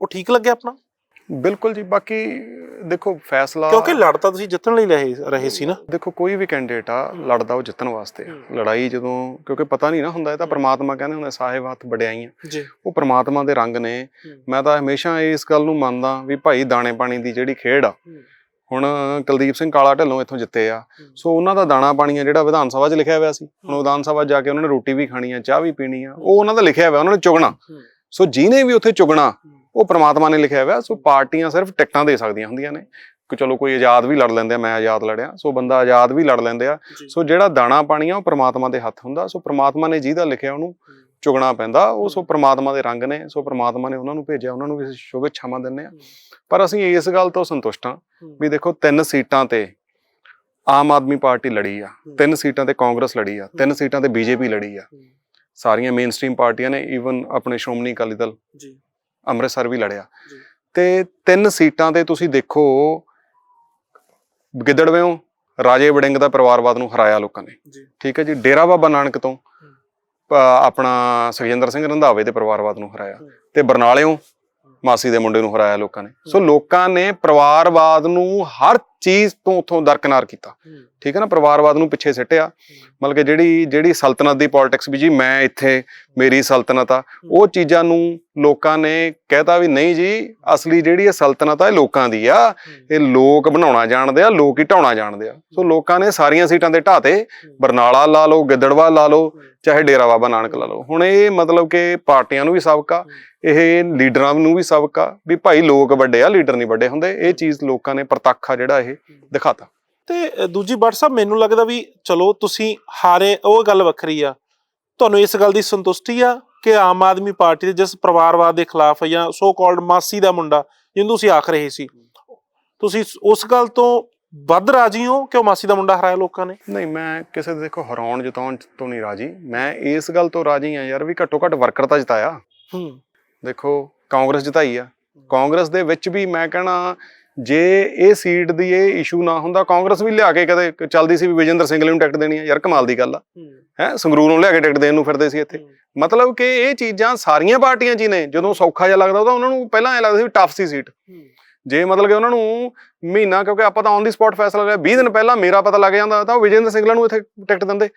ਉਹ ਠੀਕ ਲੱਗਿਆ ਆਪਣਾ? ਬਿਲਕੁਲ ਜੀ ਬਾਕੀ ਦੇਖੋ ਫੈਸਲਾ ਕਿਉਂਕਿ ਲੜ ਤਾਂ ਤੁਸੀਂ ਜਿੱਤਣ ਲਈ ਰਹੇ ਰਹੇ ਸੀ ਨਾ। ਦੇਖੋ ਕੋਈ ਵੀ ਕੈਂਡੀਡੇਟ ਆ ਲੜਦਾ ਉਹ ਜਿੱਤਣ ਵਾਸਤੇ ਆ। ਲੜਾਈ ਜਦੋਂ ਕਿਉਂਕਿ ਪਤਾ ਨਹੀਂ ਨਾ ਹੁੰਦਾ ਇਹ ਤਾਂ ਪ੍ਰਮਾਤਮਾ ਕਹਿੰਦੇ ਹੁੰਦੇ ਸਾਹਿਬ ਹੱਥ ਵਡਿਆਈਆਂ ਜੀ। ਉਹ ਪ੍ਰਮਾਤਮਾ ਦੇ ਰੰਗ ਨੇ। ਮੈਂ ਤਾਂ ਹਮੇਸ਼ਾ ਇਸ ਗੱਲ ਨੂੰ ਮੰਨਦਾ ਵੀ ਭਾਈ ਦਾਣੇ ਪਾਣੀ ਦੀ ਜਿਹੜੀ ਖੇਡ ਆ ਹੁਣ ਕੁਲਦੀਪ ਸਿੰਘ ਕਾਲਾ ਢੱਲੋਂ ਇੱਥੋਂ ਜਿੱਤੇ ਆ। ਸੋ ਉਹਨਾਂ ਦਾ ਦਾਣਾ ਪਾਣੀ ਆ ਜਿਹੜਾ ਵਿਧਾਨ ਸਭਾ 'ਚ ਲਿਖਿਆ ਹੋਇਆ ਸੀ। ਹੁਣ ਵਿਧਾਨ ਸਭਾ ਜਾ ਕੇ ਉਹਨਾਂ ਨੇ ਰੋਟੀ ਵੀ ਖਾਣੀ ਆ ਚਾਹ ਵੀ ਪੀਣੀ ਆ। ਉਹ ਉਹਨਾਂ ਦਾ ਲਿਖਿਆ ਹੋਇਆ ਉਹਨਾਂ ਨੇ ਚੁਗਣਾ। ਸੋ ਜਿਹਨੇ ਵੀ ਉੱਥੇ ਚੁਗਣਾ ਉਹ ਪ੍ਰਮਾਤਮਾ ਨੇ ਲਿਖਿਆ ਹੋਇਆ। ਸੋ ਪਾਰਟੀਆਂ ਸਿਰਫ ਟਿਕਟਾਂ ਦੇ ਸਕਦੀਆਂ ਹੁੰਦੀਆਂ ਨੇ। ਕਿ ਚਲੋ ਕੋਈ ਆਜ਼ਾਦ ਵੀ ਲੜ ਲੈਂਦੇ ਆ ਮੈਂ ਆਜ਼ਾਦ ਲੜਿਆ। ਸੋ ਬੰਦਾ ਆਜ਼ਾਦ ਵੀ ਲੜ ਲੈਂਦੇ ਆ। ਸੋ ਜਿਹੜਾ ਦਾਣਾ ਪਾਣੀ ਆ ਉਹ ਪ੍ਰਮਾਤਮਾ ਦੇ ਹੱਥ ਹੁੰਦਾ। ਸੋ ਪ੍ਰਮਾਤਮਾ ਨੇ ਜਿਹਦਾ ਲਿਖਿਆ ਉਹਨੂੰ ਚੁਗਣਾ ਪੈਂਦਾ। ਉਹ ਸੋ ਪ੍ਰਮਾਤਮਾ ਦੇ ਰੰਗ ਨੇ ਸੋ ਪ੍ਰਮਾਤਮਾ ਨੇ ਉਹਨਾਂ ਨੂੰ ਭੇਜਿਆ ਉਹਨਾਂ ਨੂੰ ਵੀ ਸ਼ੁਭ ਇੱਛਾਵਾਂ ਦਿੰਦੇ ਆ ਪਰ ਅਸੀਂ ਇਸ ਗੱਲ ਤੋਂ ਸੰਤੁਸ਼ਟ ਹਾਂ ਵੀ ਦੇਖੋ ਤਿੰਨ ਸੀਟਾਂ ਤੇ ਆਮ ਆਦਮੀ ਪਾਰਟੀ ਲੜੀ ਆ ਤਿੰਨ ਸੀਟਾਂ ਤੇ ਕਾਂਗਰਸ ਲੜੀ ਆ ਤਿੰਨ ਸੀਟਾਂ ਤੇ ਬੀਜੇਪੀ ਲੜੀ ਆ। ਸਾਰੀਆਂ ਮੇਨ ਸਟ੍ਰੀਮ ਪਾਰਟੀਆਂ ਨੇ ਈਵਨ ਆਪਣੇ ਸ਼੍ਰੋਮਣੀ ਅਕਾਲੀ ਦਲ ਜੀ। ਅੰਮ੍ਰਿਤਸਰ ਵੀ ਲੜਿਆ। ਜੀ। ਤੇ ਤਿੰਨ ਸੀਟਾਂ ਤੇ ਤੁਸੀਂ ਦੇਖੋ ਗਿੱਦੜਵੇੋਂ ਰਾਜੇ ਵੜਿੰਗ ਦਾ ਪਰਿਵਾਰਵਾਦ ਨੂੰ ਹਰਾਇਆ ਲੋਕਾਂ ਨੇ। ਠੀਕ ਹੈ ਜੀ ਡੇਰਾ ਬਾਬਾ ਨਾਨਕ ਤੋਂ ਆਪਣਾ ਸੁਖਜਿੰਦਰ ਸਿੰਘ ਰੰਧਾਵੇ ਦੇ ਪਰਿਵਾਰਵਾਦ ਨੂੰ ਹਰਾਇਆ। ਤੇ ਬਰਨਾਲਿਓਂ ਮਾਸੀ ਦੇ ਮੁੰਡੇ ਨੂੰ ਹਰਾਇਆ ਲੋਕਾਂ ਨੇ ਸੋ ਲੋਕਾਂ ਨੇ ਪਰਿਵਾਰਵਾਦ ਨੂੰ ਹਰ ਚੀਜ਼ ਤੋਂ ਉਥੋਂ ਦਰਕਨਾਰ ਕੀਤਾ। ਠੀਕ ਹੈ ਨਾ ਪਰਿਵਾਰਵਾਦ ਨੂੰ ਪਿੱਛੇ ਸਿੱਟਿਆ। ਮਤਲਬ ਕਿ ਜਿਹੜੀ ਜਿਹੜੀ ਸਲਤਨਤ ਦੀ ਪੋਲਿਟਿਕਸ ਵੀ ਜੀ ਮੈਂ ਇੱਥੇ ਮੇਰੀ ਸਲਤਨਤ ਆ। ਉਹ ਚੀਜ਼ਾਂ ਨੂੰ ਲੋਕਾਂ ਨੇ ਕਹਿਤਾ ਵੀ ਨਹੀਂ ਜੀ ਅਸਲੀ ਜਿਹੜੀ ਇਹ ਸਲਤਨਤ ਆ ਇਹ ਲੋਕਾਂ ਦੀ ਆ। ਇਹ ਲੋਕ ਬਣਾਉਣਾ ਜਾਣਦੇ ਆ ਲੋਕ ਹੀ ਢਾਉਣਾ ਜਾਣਦੇ ਆ। ਸੋ ਲੋਕਾਂ ਨੇ ਸਾਰੀਆਂ ਸੀਟਾਂ ਤੇ ਢਾਤੇ ਬਰਨਾਲਾ ਲਾ ਲਓ ਗਿੱਦੜਵਾ ਲਾ ਲਓ ਚਾਹੇ ਡੇਰਾ ਬਾਬਾ ਨਾਨਕ ਲਾ ਲਓ। ਹੁਣ ਇਹ ਮਤਲਬ ਕਿ ਪਾਰਟੀਆਂ ਨੂੰ ਵੀ ਸਬਕ ਆ ਇਹ ਲੀਡਰਾਂ ਨੂੰ ਵੀ ਸਬਕ ਆ ਵੀ ਭਾਈ ਲੋਕ ਵੱਡੇ ਆ ਲੀਡਰ ਨਹੀਂ ਵੱਡੇ ਹੁੰਦੇ। ਇਹ ਚੀਜ਼ ਲੋਕਾਂ ਨੇ ਪ੍ਰਤੱਖ ਆ ਜਿਹੜਾ ਇਹ ਦਿਖਾਤਾ। ਤੇ ਦੂਜੀ ਬਟ ਸਾਹਿਬ ਮੈਨੂੰ ਲੱਗਦਾ ਵੀ ਚਲੋ ਤੁਸੀਂ ਹਾਰੇ ਉਹ ਗੱਲ ਵੱਖਰੀ ਆ। ਤੁਹਾਨੂੰ ਇਸ ਗੱਲ ਦੀ ਸੰਤੁਸ਼ਟੀ ਆ ਕਿ ਆਮ ਆਦਮੀ ਪਾਰਟੀ ਦੇ ਜਿਸ ਪਰਿਵਾਰਵਾਦ ਦੇ ਖਿਲਾਫ ਜਾਂ ਸੋ ਕਾਲਡ ਮਾਸੀ ਦਾ ਮੁੰਡਾ ਜਿਹਨੂੰ ਤੁਸੀਂ ਆਖ ਰਹੇ ਸੀ ਤੁਸੀਂ ਉਸ ਗੱਲ ਤੋਂ ਵੱਧ ਰਾਜੀ ਹੋ ਕਿ ਉਹ ਮਾਸੀ ਦਾ ਮੁੰਡਾ ਹਰਾਇਆ ਲੋਕਾਂ ਨੇ? ਨਹੀਂ ਮੈਂ ਕਿਸੇ ਦੇ ਦੇਖੋ ਹਰਾਉਣ ਜਿਤਾਉਣ ਤੋਂ ਨਹੀਂ ਰਾਜੀ। ਮੈਂ ਇਸ ਗੱਲ ਤੋਂ ਰਾਜੀ ਆ ਯਾਰ ਵੀ ਘੱਟੋ ਘੱਟ ਵਰਕਰ ਤਾਂ ਜਿਤਾਇਆ। ਹੂੰ। ਦੇਖੋ ਕਾਂਗਰਸ ਜਿਤਾਈ ਆ। ਕਾਂਗਰਸ ਦੇ ਵਿੱਚ ਵੀ ਮੈਂ ਕਹਿਣਾ ਜੇ ਇਹ ਸੀਟ ਦੀ ਇਹ ਇਸ਼ੂ ਨਾ ਹੁੰਦਾ ਕਾਂਗਰਸ ਵੀ ਲਿਆ ਕੇ ਕਦੇ ਚੱਲਦੀ ਸੀ ਵੀ ਵਿਜੇਂਦਰ ਸਿੰਘ ਨੂੰ ਟਿਕਟ ਦੇਣੀ ਆ। ਯਾਰ ਕਮਾਲ ਦੀ ਗੱਲ ਆ। ਹੈ। ਸੰਗਰੂਰ ਨੂੰ ਲਿਆ ਕੇ ਟਿਕਟ ਦੇਣ ਨੂੰ ਫਿਰਦੇ ਸੀ ਇੱਥੇ। ਮਤਲਬ ਕਿ ਇਹ ਚੀਜ਼ਾਂ ਸਾਰੀਆਂ ਪਾਰਟੀਆਂ 'ਚ ਹੀ ਨੇ। ਜਦੋਂ ਸੌਖਾ ਜਿਹਾ ਲੱਗਦਾ ਉਹਦਾ ਉਹਨਾਂ ਨੂੰ ਪਹਿਲਾਂ ਐ ਲੱਗਦਾ ਸੀ ਟਫ ਸੀ ਸੀਟ ਜੇ ਮਤਲਬ ਕਿ ਉਹਨਾਂ ਨੂੰ ਮਹੀਨਾ ਕਿਉਂਕਿ ਆਪਾਂ ਤਾਂ ਔਨ ਦੀ ਸਪੌਟ ਫੈਸਲਾ ਲਿਆ 20 ਦਿਨ ਪਹਿਲਾਂ ਮੇਰਾ ਪਤਾ ਲੱਗ ਜਾਂਦਾ ਤਾਂ ਉਹ ਵਿਜੇਂਦਰ ਸਿੰਘਲਾ ਨੂੰ ਇੱਥੇ ਟਿਕਟ ਦਿੰਦੇ।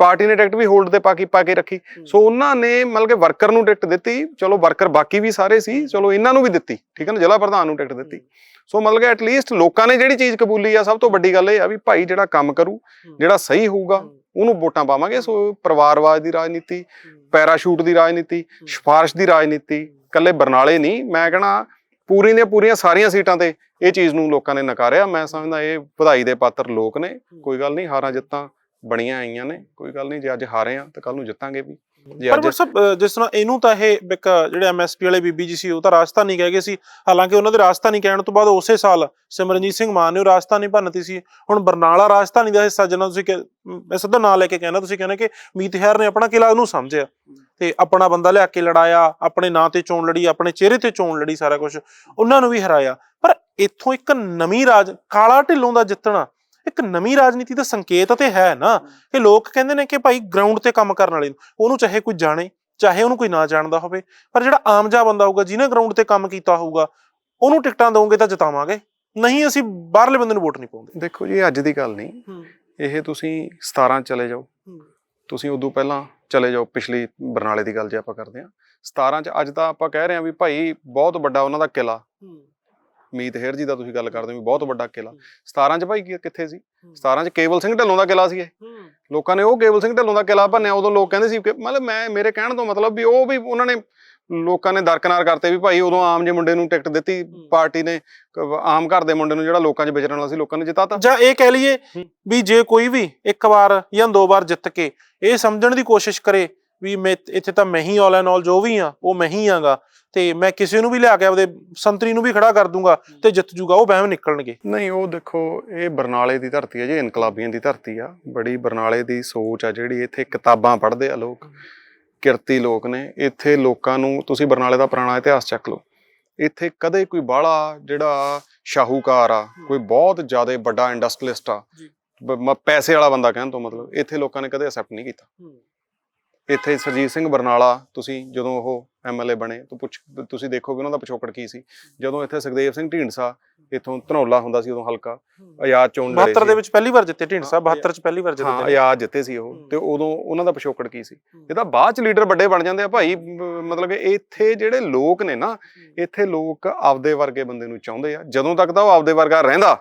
ਪਾਰਟੀ ਨੇ ਟਿਕਟ ਵੀ ਹੋਲਡ ਤੇ ਪਾ ਕੇ ਪਾ ਕੇ ਰੱਖੀ। ਸੋ ਉਹਨਾਂ ਨੇ ਮਤਲਬ ਕਿ ਵਰਕਰ ਨੂੰ ਟਿਕਟ ਦਿੱਤੀ। ਚਲੋ ਵਰਕਰ ਬਾਕੀ ਵੀ ਸਾਰੇ ਸੀ ਚਲੋ ਇਹਨਾਂ ਨੂੰ ਵੀ ਦਿੱਤੀ ਠੀਕ ਹੈ ਨਾ? ਜ਼ਿਲ੍ਹਾ ਪ੍ਰਧਾਨ ਨੂੰ ਟਿਕਟ ਦਿੱਤੀ। ਸੋ ਮਤਲਬ ਕਿ ਐਟਲੀਸਟ ਲੋਕਾਂ ਨੇ ਜਿਹੜੀ ਚੀਜ਼ ਕਬੂਲੀ ਆ ਸਭ ਤੋਂ ਵੱਡੀ ਗੱਲ ਇਹ ਆ ਵੀ ਭਾਈ ਜਿਹੜਾ ਕੰਮ ਕਰੂ ਜਿਹੜਾ ਸਹੀ ਹੋਊਗਾ ਉਹਨੂੰ ਵੋਟਾਂ ਪਾਵਾਂਗੇ। ਸੋ ਪਰਿਵਾਰਵਾਦ ਦੀ ਰਾਜਨੀਤੀ ਪੈਰਾਸ਼ੂਟ ਦੀ ਰਾਜਨੀਤੀ ਸਿਫਾਰਿਸ਼ ਦੀ ਰਾਜਨੀਤੀ ਕੱਲੇ ਬਰਨਾਲੇ ਨਹੀਂ ਮੈਂ ਕਹਣਾ ਪੂਰੀ ਦੀਆਂ ਪੂਰੀਆਂ ਸਾਰੀਆਂ ਸੀਟਾਂ ਤੇ ਇਹ ਚੀਜ਼ ਨੂੰ ਲੋਕਾਂ ਨੇ ਨਕਾਰਿਆ। ਮੈਂ ਸਮਝਦਾ ਇਹ ਵਧਾਈ ਦੇ ਪਾਤਰ ਲੋਕ ਨੇ ਕੋਈ ਗੱਲ ਨਹੀਂ ਹਾਰਾਂ ਜਿੱਤਾਂ ਬਣੀਆਂ ਆਈਆਂ ਨੇ ਕੋਈ ਗੱਲ ਨਹੀਂ ਜੇ ਅੱਜ ਹਾਰੇ ਆ ਤਾਂ ਕੱਲ ਨੂੰ ਜਿੱਤਾਂਗੇ ਵੀ। ਪਰ ਸਭ ਜਿਸ ਤਰ੍ਹਾਂ ਇਹਨੂੰ ਤਾਂ ਇਹ ਇੱਕ ਜਿਹੜੇ ਐਮਐਸਪੀ ਵਾਲੇ ਬੀਬੀ ਜੀ ਸੀ ਉਹ ਤਾਂ ਰਾਜਸਥਾਨੀ ਕਹਿ ਗਏ ਸੀ। ਹਾਲਾਂਕਿ ਉਹਨਾਂ ਦੇ ਰਾਜਸਥਾਨੀ ਕਹਿਣ ਤੋਂ ਬਾਅਦ ਉਸੇ ਸਾਲ ਸਿਮਰਨਜੀਤ ਸਿੰਘ ਮਾਨ ਨੇ ਉਹ ਰਾਜਸਥਾਨੀ ਭੰਨਤੀ ਸੀ। ਹੁਣ ਬਰਨਾਲਾ ਰਾਜਸਥਾਨੀ ਦਾ ਹਿੱਸਾ ਜਿਹਨਾਂ ਤੁਸੀਂ ਮੈਂ ਸਿੱਧਾ ਨਾਂ ਲੈ ਕੇ ਕਹਿਣਾ ਤੁਸੀਂ ਕਹਿੰਦੇ ਕਿ ਮੀਤ ਹੈਰ ਨੇ ਆਪਣਾ ਕਿਲਾ ਉਹਨੂੰ ਸਮਝਿਆ। ਤੇ ਆਪਣਾ ਬੰਦਾ ਲਿਆ ਕੇ ਲੜਾਇਆ ਆਪਣੇ ਨਾਂ ਤੇ ਚੋਣ ਲੜੀ ਆਪਣੇ ਚਿਹਰੇ ਤੇ ਚੋਣ ਲੜੀ ਸਾਰਾ ਕੁਝ ਉਹਨਾਂ ਨੂੰ ਵੀ ਹਰਾਇਆ। ਪਰ ਇੱਥੋਂ ਇੱਕ ਨਵੀਂ ਰਾਜ ਕਾਲਾ ਢਿੱਲੋਂ ਦਾ ਜਿੱਤਣਾ ਇੱਕ ਨਵੀਂ ਰਾਜਨੀਤੀ ਦਾ ਸੰਕੇਤ ਤੇ ਹੈ ਨਾ ਇਹ ਲੋਕ ਕਹਿੰਦੇ ਨੇ ਕਿ ਭਾਈ ਗਰਾਊਂਡ ਤੇ ਕੰਮ ਕਰਨ ਵਾਲੇ ਨੂੰ ਉਹਨੂੰ ਚਾਹੇ ਕੋਈ ਜਾਣੇ ਚਾਹੇ ਉਹਨੂੰ ਕੋਈ ਨਾ ਜਾਣਦਾ ਹੋਵੇ ਪਰ ਜਿਹੜਾ ਆਮ ਜਿਹਾ ਬੰਦਾ ਹੋਊਗਾ ਜਿਹਨੇ ਗਰਾਊਂਡ ਤੇ ਕੰਮ ਕੀਤਾ ਹੋਊਗਾ ਉਹਨੂੰ ਟਿਕਟਾਂ ਦਵੋਗੇ ਤਾਂ ਜਿਤਾਵਾਂਗੇ। ਨਹੀਂ ਅਸੀਂ ਬਾਹਰਲੇ ਬੰਦੇ ਨੂੰ ਵੋਟ ਨਹੀਂ ਪਾਉਂਦੇ। ਦੇਖੋ ਜੀ ਅੱਜ ਦੀ ਗੱਲ ਨਹੀਂ। ਇਹ ਤੁਸੀਂ 17 ਚਲੇ ਜਾਓ। ਤੁਸੀਂ ਉਦੋਂ ਪਹਿਲਾਂ ਚਲੇ ਜਾਓ ਪਿਛਲੀ ਬਰਨਾਲੇ ਦੀ ਗੱਲ ਜੇ ਆਪਾਂ ਕਰਦੇ ਹਾਂ। 17 ਚ ਅੱਜ ਤਾਂ ਆਪਾਂ ਕਹਿ ਰਹੇ ਹਾਂ ਵੀ ਭਾਈ ਬਹੁਤ ਵੱਡਾ ਉਹਨਾਂ ਦਾ ਕਿਲਾ ਮੀਤ ਹੇਰ ਜੀ ਦਾ ਤੁਸੀਂ ਗੱਲ ਕਰਦੇ ਹੋ ਵੀ ਬਹੁਤ ਵੱਡਾ ਕਿਲਾ 17 ਚ ਭਾਈ ਕੀ- ਕਿੱਥੇ ਸੀ? 17 ਚ ਕੇਵਲ ਸਿੰਘ ਢੱਲੋਂ ਦਾ ਕਿਲਾ ਸੀ ਇਹ। ਲੋਕਾਂ ਨੇ ਉਹ ਕੇਵਲ ਸਿੰਘ ਢੱਲੋਂ ਦਾ ਕਿਲਾ ਭੰਨਿਆ ਉਦੋਂ ਲੋਕ ਕਹਿੰਦੇ ਸੀ ਕਿ ਮਤਲਬ ਮੈਂ ਮੇਰੇ ਕਹਿਣ ਤੋਂ ਮਤਲਬ ਵੀ ਉਹ ਵੀ ਉਹਨਾਂ ਨੇ ਲੋਕਾਂ ਨੇ ਦਰਕਨਾਰ ਕਰਤੇ ਵੀ ਭਾਈ ਉਦੋਂ ਆਮ ਜੇ ਮੁੰਡੇ ਨੂੰ ਟਿਕਟ ਦਿੱਤੀ ਪਾਰਟੀ ਨੇ ਕ- ਆਮ ਘਰ ਦੇ ਮੁੰਡੇ ਨੂੰ ਜਿਹੜਾ ਲੋਕਾਂ 'ਚ ਵਿਚਰਨ ਵਾਲਾ ਸੀ ਲੋਕਾਂ ਨੇ ਜਿਤਾਤਾ। ਜਾਂ ਇਹ ਕਹਿ ਲਈਏ। ਵੀ ਜੇ ਕੋਈ ਵੀ ਇੱਕ ਵਾਰ ਜਾਂ ਦੋ ਵਾਰ ਜਿੱਤ ਕੇ ਇਹ ਸਮਝਣ ਦੀ ਕੋਸ਼ਿਸ਼ ਕਰੇ ਵੀ ਮੈਂ ਇੱਥੇ ਤਾਂ ਮੈਂ ਹੀ ਆਲ ਐਂਡ ਆਲ ਜੋ ਵੀ ਆ ਉਹ ਮੈਂ ਹੀ ਆਂਗਾ। ਤੇ ਮੈਂ ਕਿਸੇ ਨੂੰ ਵੀ ਲਿਆ ਕੇ ਆਪਦੇ ਸੰਤਰੀ ਨੂੰ ਵੀ ਖੜਾ ਕਰ ਦੂੰਗਾ ਤੇ ਜਿੱਤ ਜੂਗਾ ਉਹ ਵਹਿਮ ਨਿਕਲਣਗੇ। ਨਹੀਂ ਉਹ ਦੇਖੋ ਇਹ ਬਰਨਾਲੇ ਦੀ ਧਰਤੀ ਹੈ ਜੀ ਇਨਕਲਾਬੀਆਂ ਦੀ ਧਰਤੀ ਆ। ਬੜੀ ਬਰਨਾਲੇ ਦੀ ਸੋਚ ਆ ਜਿਹੜੀ ਇੱਥੇ ਕਿਤਾਬਾਂ ਪੜ੍ਹਦੇ ਆ ਲੋਕ ਕਿਰਤੀ ਲੋਕ ਨੇ। ਇੱਥੇ ਲੋਕਾਂ ਨੂੰ ਤੁਸੀਂ ਬਰਨਾਲੇ ਦਾ ਪੁਰਾਣਾ ਇਤਿਹਾਸ ਚੱਕ ਲਓ। ਇੱਥੇ ਕਦੇ ਕੋਈ ਬਾਹਲਾ ਜਿਹੜਾ ਸ਼ਾਹੂਕਾਰ ਆ ਕੋਈ ਬਹੁਤ ਜ਼ਿਆਦਾ ਵੱਡਾ ਇੰਡਸਟਰੀਲਿਸਟ ਆ ਪੈਸੇ ਵਾਲਾ ਬੰਦਾ ਕਹਿਣ ਤੋਂ ਮਤਲਬ ਇੱਥੇ ਲੋਕਾਂ ਨੇ ਕਦੇ ਅਸੈਪਟ ਨਹੀਂ ਕੀਤਾ। ਇੱਥੇ ਸਰਜੀਤ ਸਿੰਘ ਬਰਨਾਲਾ ਤੁਸੀਂ ਜਦੋਂ ਉਹ ਐਮਐਲਏ ਬਣੇ ਤਾਂ ਪੁੱਛ ਤੁਸੀਂ ਦੇਖੋਗੇ ਉਹਨਾਂ ਦਾ ਪਿਛੋਕੜ ਕੀ ਸੀ? ਜਦੋਂ ਇੱਥੇ ਸੁਖਦੇਵ ਸਿੰਘ ਢੀਂਡਸਾ ਇੱਥੋਂ ਧਨੌਲਾ ਹੁੰਦਾ ਸੀ ਉਦੋਂ ਹਲਕਾ ਆਜ਼ਾਦ ਚੋਣ ਲੜੇ 72 ਦੇ ਵਿੱਚ ਪਹਿਲੀ ਵਾਰ ਜਿੱਤੇ ਢੀਂਡ ਸਾਹਿਬ ਹਾਂ, 72 ਚ ਪਹਿਲੀ ਵਾਰ ਹਾਂ ਜਿੱਤੇ ਆਜ਼ਾਦ ਜਿੱਤੇ ਸੀ ਉਹ ਹੂੰ। ਤੇ ਉਦੋਂ ਉਹਨਾਂ ਦਾ ਪਿਛੋਕੜ ਕੀ ਸੀ? ਹੂੰ। ਇਹ ਤਾਂ ਬਾਅਦ ਚ ਲੀਡਰ ਵੱਡੇ ਬਣ ਜਾਂਦੇ ਆ ਭਾਈ ਮਤਲਬ ਕਿ ਇੱਥੇ ਜਿਹੜੇ ਲੋਕ ਨੇ ਨਾ ਇੱਥੇ ਲੋਕ ਆਪਦੇ ਵਰਗੇ ਬੰਦੇ ਨੂੰ ਚਾਹੁੰਦੇ ਆ। ਜਦੋਂ ਤੱਕ ਤਾਂ ਉਹ ਆਪਦੇ ਵਰਗਾ ਰਹਿੰਦਾ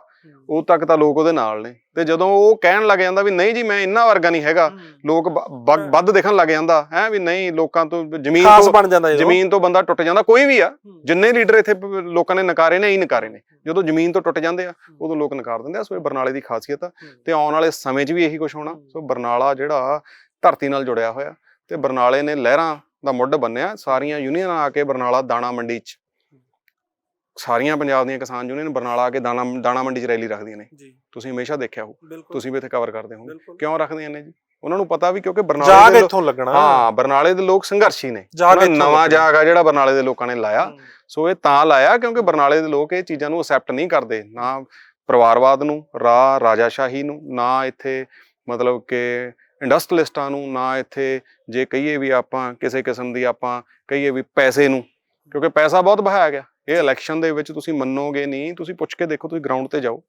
ਉਦੋਂ ਤੱਕ ਤਾਂ ਲੋਕ ਉਹਦੇ ਨਾਲ ਨੇ। ਤੇ ਜਦੋਂ ਉਹ ਕਹਿਣ ਲੱਗ ਜਾਂਦਾ ਵੀ ਨਹੀਂ ਜੀ ਮੈਂ ਇੰਨਾ ਵਰਗਾ ਨਹੀਂ ਹੈਗਾ ਲੋਕ ਵੱਧ ਦਿਖਣ ਲੱਗ ਜਾਂਦਾ ਹੈ ਵੀ ਨਹੀਂ ਲੋਕਾਂ ਤੋਂ ਜ਼ਮੀਨ ਖਾਸ ਤੋਂ ਬਣ ਜਾਂਦਾ ਜਦੋਂ। ਜ਼ਮੀਨ ਤੋਂ ਬੰਦਾ ਟੁੱਟ ਜਾਂਦਾ ਕੋਈ ਵੀ ਆ। ਜਿੰਨੇ ਲੀਡਰ ਇੱਥੇ ਲੋਕਾਂ ਨੇ ਨਕਾਰੇ ਨੇ ਹੀ ਨਕਾਰੇ ਨੇ। ਜਦੋਂ ਜ਼ਮੀਨ ਤੋਂ ਟੁੱਟ ਜਾਂਦੇ ਆ ਉਦੋਂ ਲੋਕ ਨਕਾਰ ਦਿੰਦੇ ਆ ਸੋ ਇਹ ਬਰਨਾਲੇ ਦੀ ਖਾਸੀਅਤ ਆ। ਤੇ ਆਉਣ ਵਾਲੇ ਸਮੇਂ 'ਚ ਵੀ ਇਹੀ ਕੁਝ ਹੋਣਾ। ਸੋ ਬਰਨਾਲਾ ਜਿਹੜਾ ਧਰਤੀ ਨਾਲ ਜੁੜਿਆ ਹੋਇਆ। ਤੇ ਬਰਨਾਲੇ ਨੇ ਲਹਿਰਾਂ ਦਾ ਮੁੱਢ ਬੰਨਿਆ। ਸਾਰੀਆਂ ਯੂਨੀਅਨਾਂ ਆ ਕੇ ਬਰਨਾਲਾ ਦਾਣਾ ਮੰਡੀ 'ਚ ਸਾਰੀਆਂ ਪੰਜਾਬ ਦੀਆਂ ਕਿਸਾਨ ਯੂਨੀਅਨ ਬਰਨਾਲਾ ਆ ਕੇ ਦਾਣਾ ਦਾਣਾ ਮੰਡੀ 'ਚ ਰੈਲੀ ਰੱਖਦੀਆਂ ਨੇ। ਜੀ। ਤੁਸੀਂ ਹਮੇਸ਼ਾ ਦੇਖਿਆ ਹੋ ਤੁਸੀਂ ਵੀ ਇੱਥੇ ਕਵਰ ਕਰਦੇ ਹੋ ਕਿਉਂ ਰੱਖਦੀਆਂ ਨੇ ਜੀ? ਉਹਨਾਂ ਨੂੰ ਪਤਾ ਵੀ ਕਿਉਂਕਿ ਬਰਨਾਲੇ ਦੇ ਇੱਥੋਂ ਲੱਗਣਾ। ਹਾਂ ਬਰਨਾਲੇ ਦੇ ਲੋਕ ਸੰਘਰਸ਼ੀ ਨੇ। ਉਹਨਾਂ ਨਵਾਂ। ਜਾਗ ਆ ਜਿਹੜਾ ਬਰਨਾਲੇ ਦੇ ਲੋਕਾਂ ਨੇ ਲਾਇਆ। ਸੋ ਇਹ ਤਾਂ ਲਾਇਆ ਕਿਉਂਕਿ ਬਰਨਾਲੇ ਦੇ ਲੋਕ ਇਹ ਚੀਜ਼ਾਂ ਨੂੰ ਅਸੈਪਟ ਨਹੀਂ ਕਰਦੇ। ਨਾ ਪਰਿਵਾਰਵਾਦ ਨੂੰ ਰਾ ਰਾਜਾਸ਼ਾਹੀ ਨੂੰ ਨਾ ਇੱਥੇ ਮਤਲਬ ਕਿ ਇੰਡਸਟਰੀਲਿਸਟਾਂ ਨੂੰ ਨਾ ਇੱਥੇ ਜੇ ਕਹੀਏ ਵੀ ਆਪਾਂ ਕਿਸੇ ਕਿਸਮ ਦੀ ਆਪਾਂ ਕਹੀਏ ਵੀ ਪੈਸੇ ਨੂੰ। ਕਿਉਂਕਿ ਪੈਸਾ ਬਹੁਤ ਬਹਾਇਆ ਗਿਆ। ਇਹ ਇਲੈਕਸ਼ਨ ਦੇ ਵਿੱਚ ਤੁਸੀਂ ਮੰਨੋਗੇ ਨਹੀਂ ਤੁਸੀਂ ਪੁੱਛ ਕੇ ਦੇਖੋ ਤੁਸੀਂ ਗਰਾਊਂਡ ਤੇ ਜਾਓ।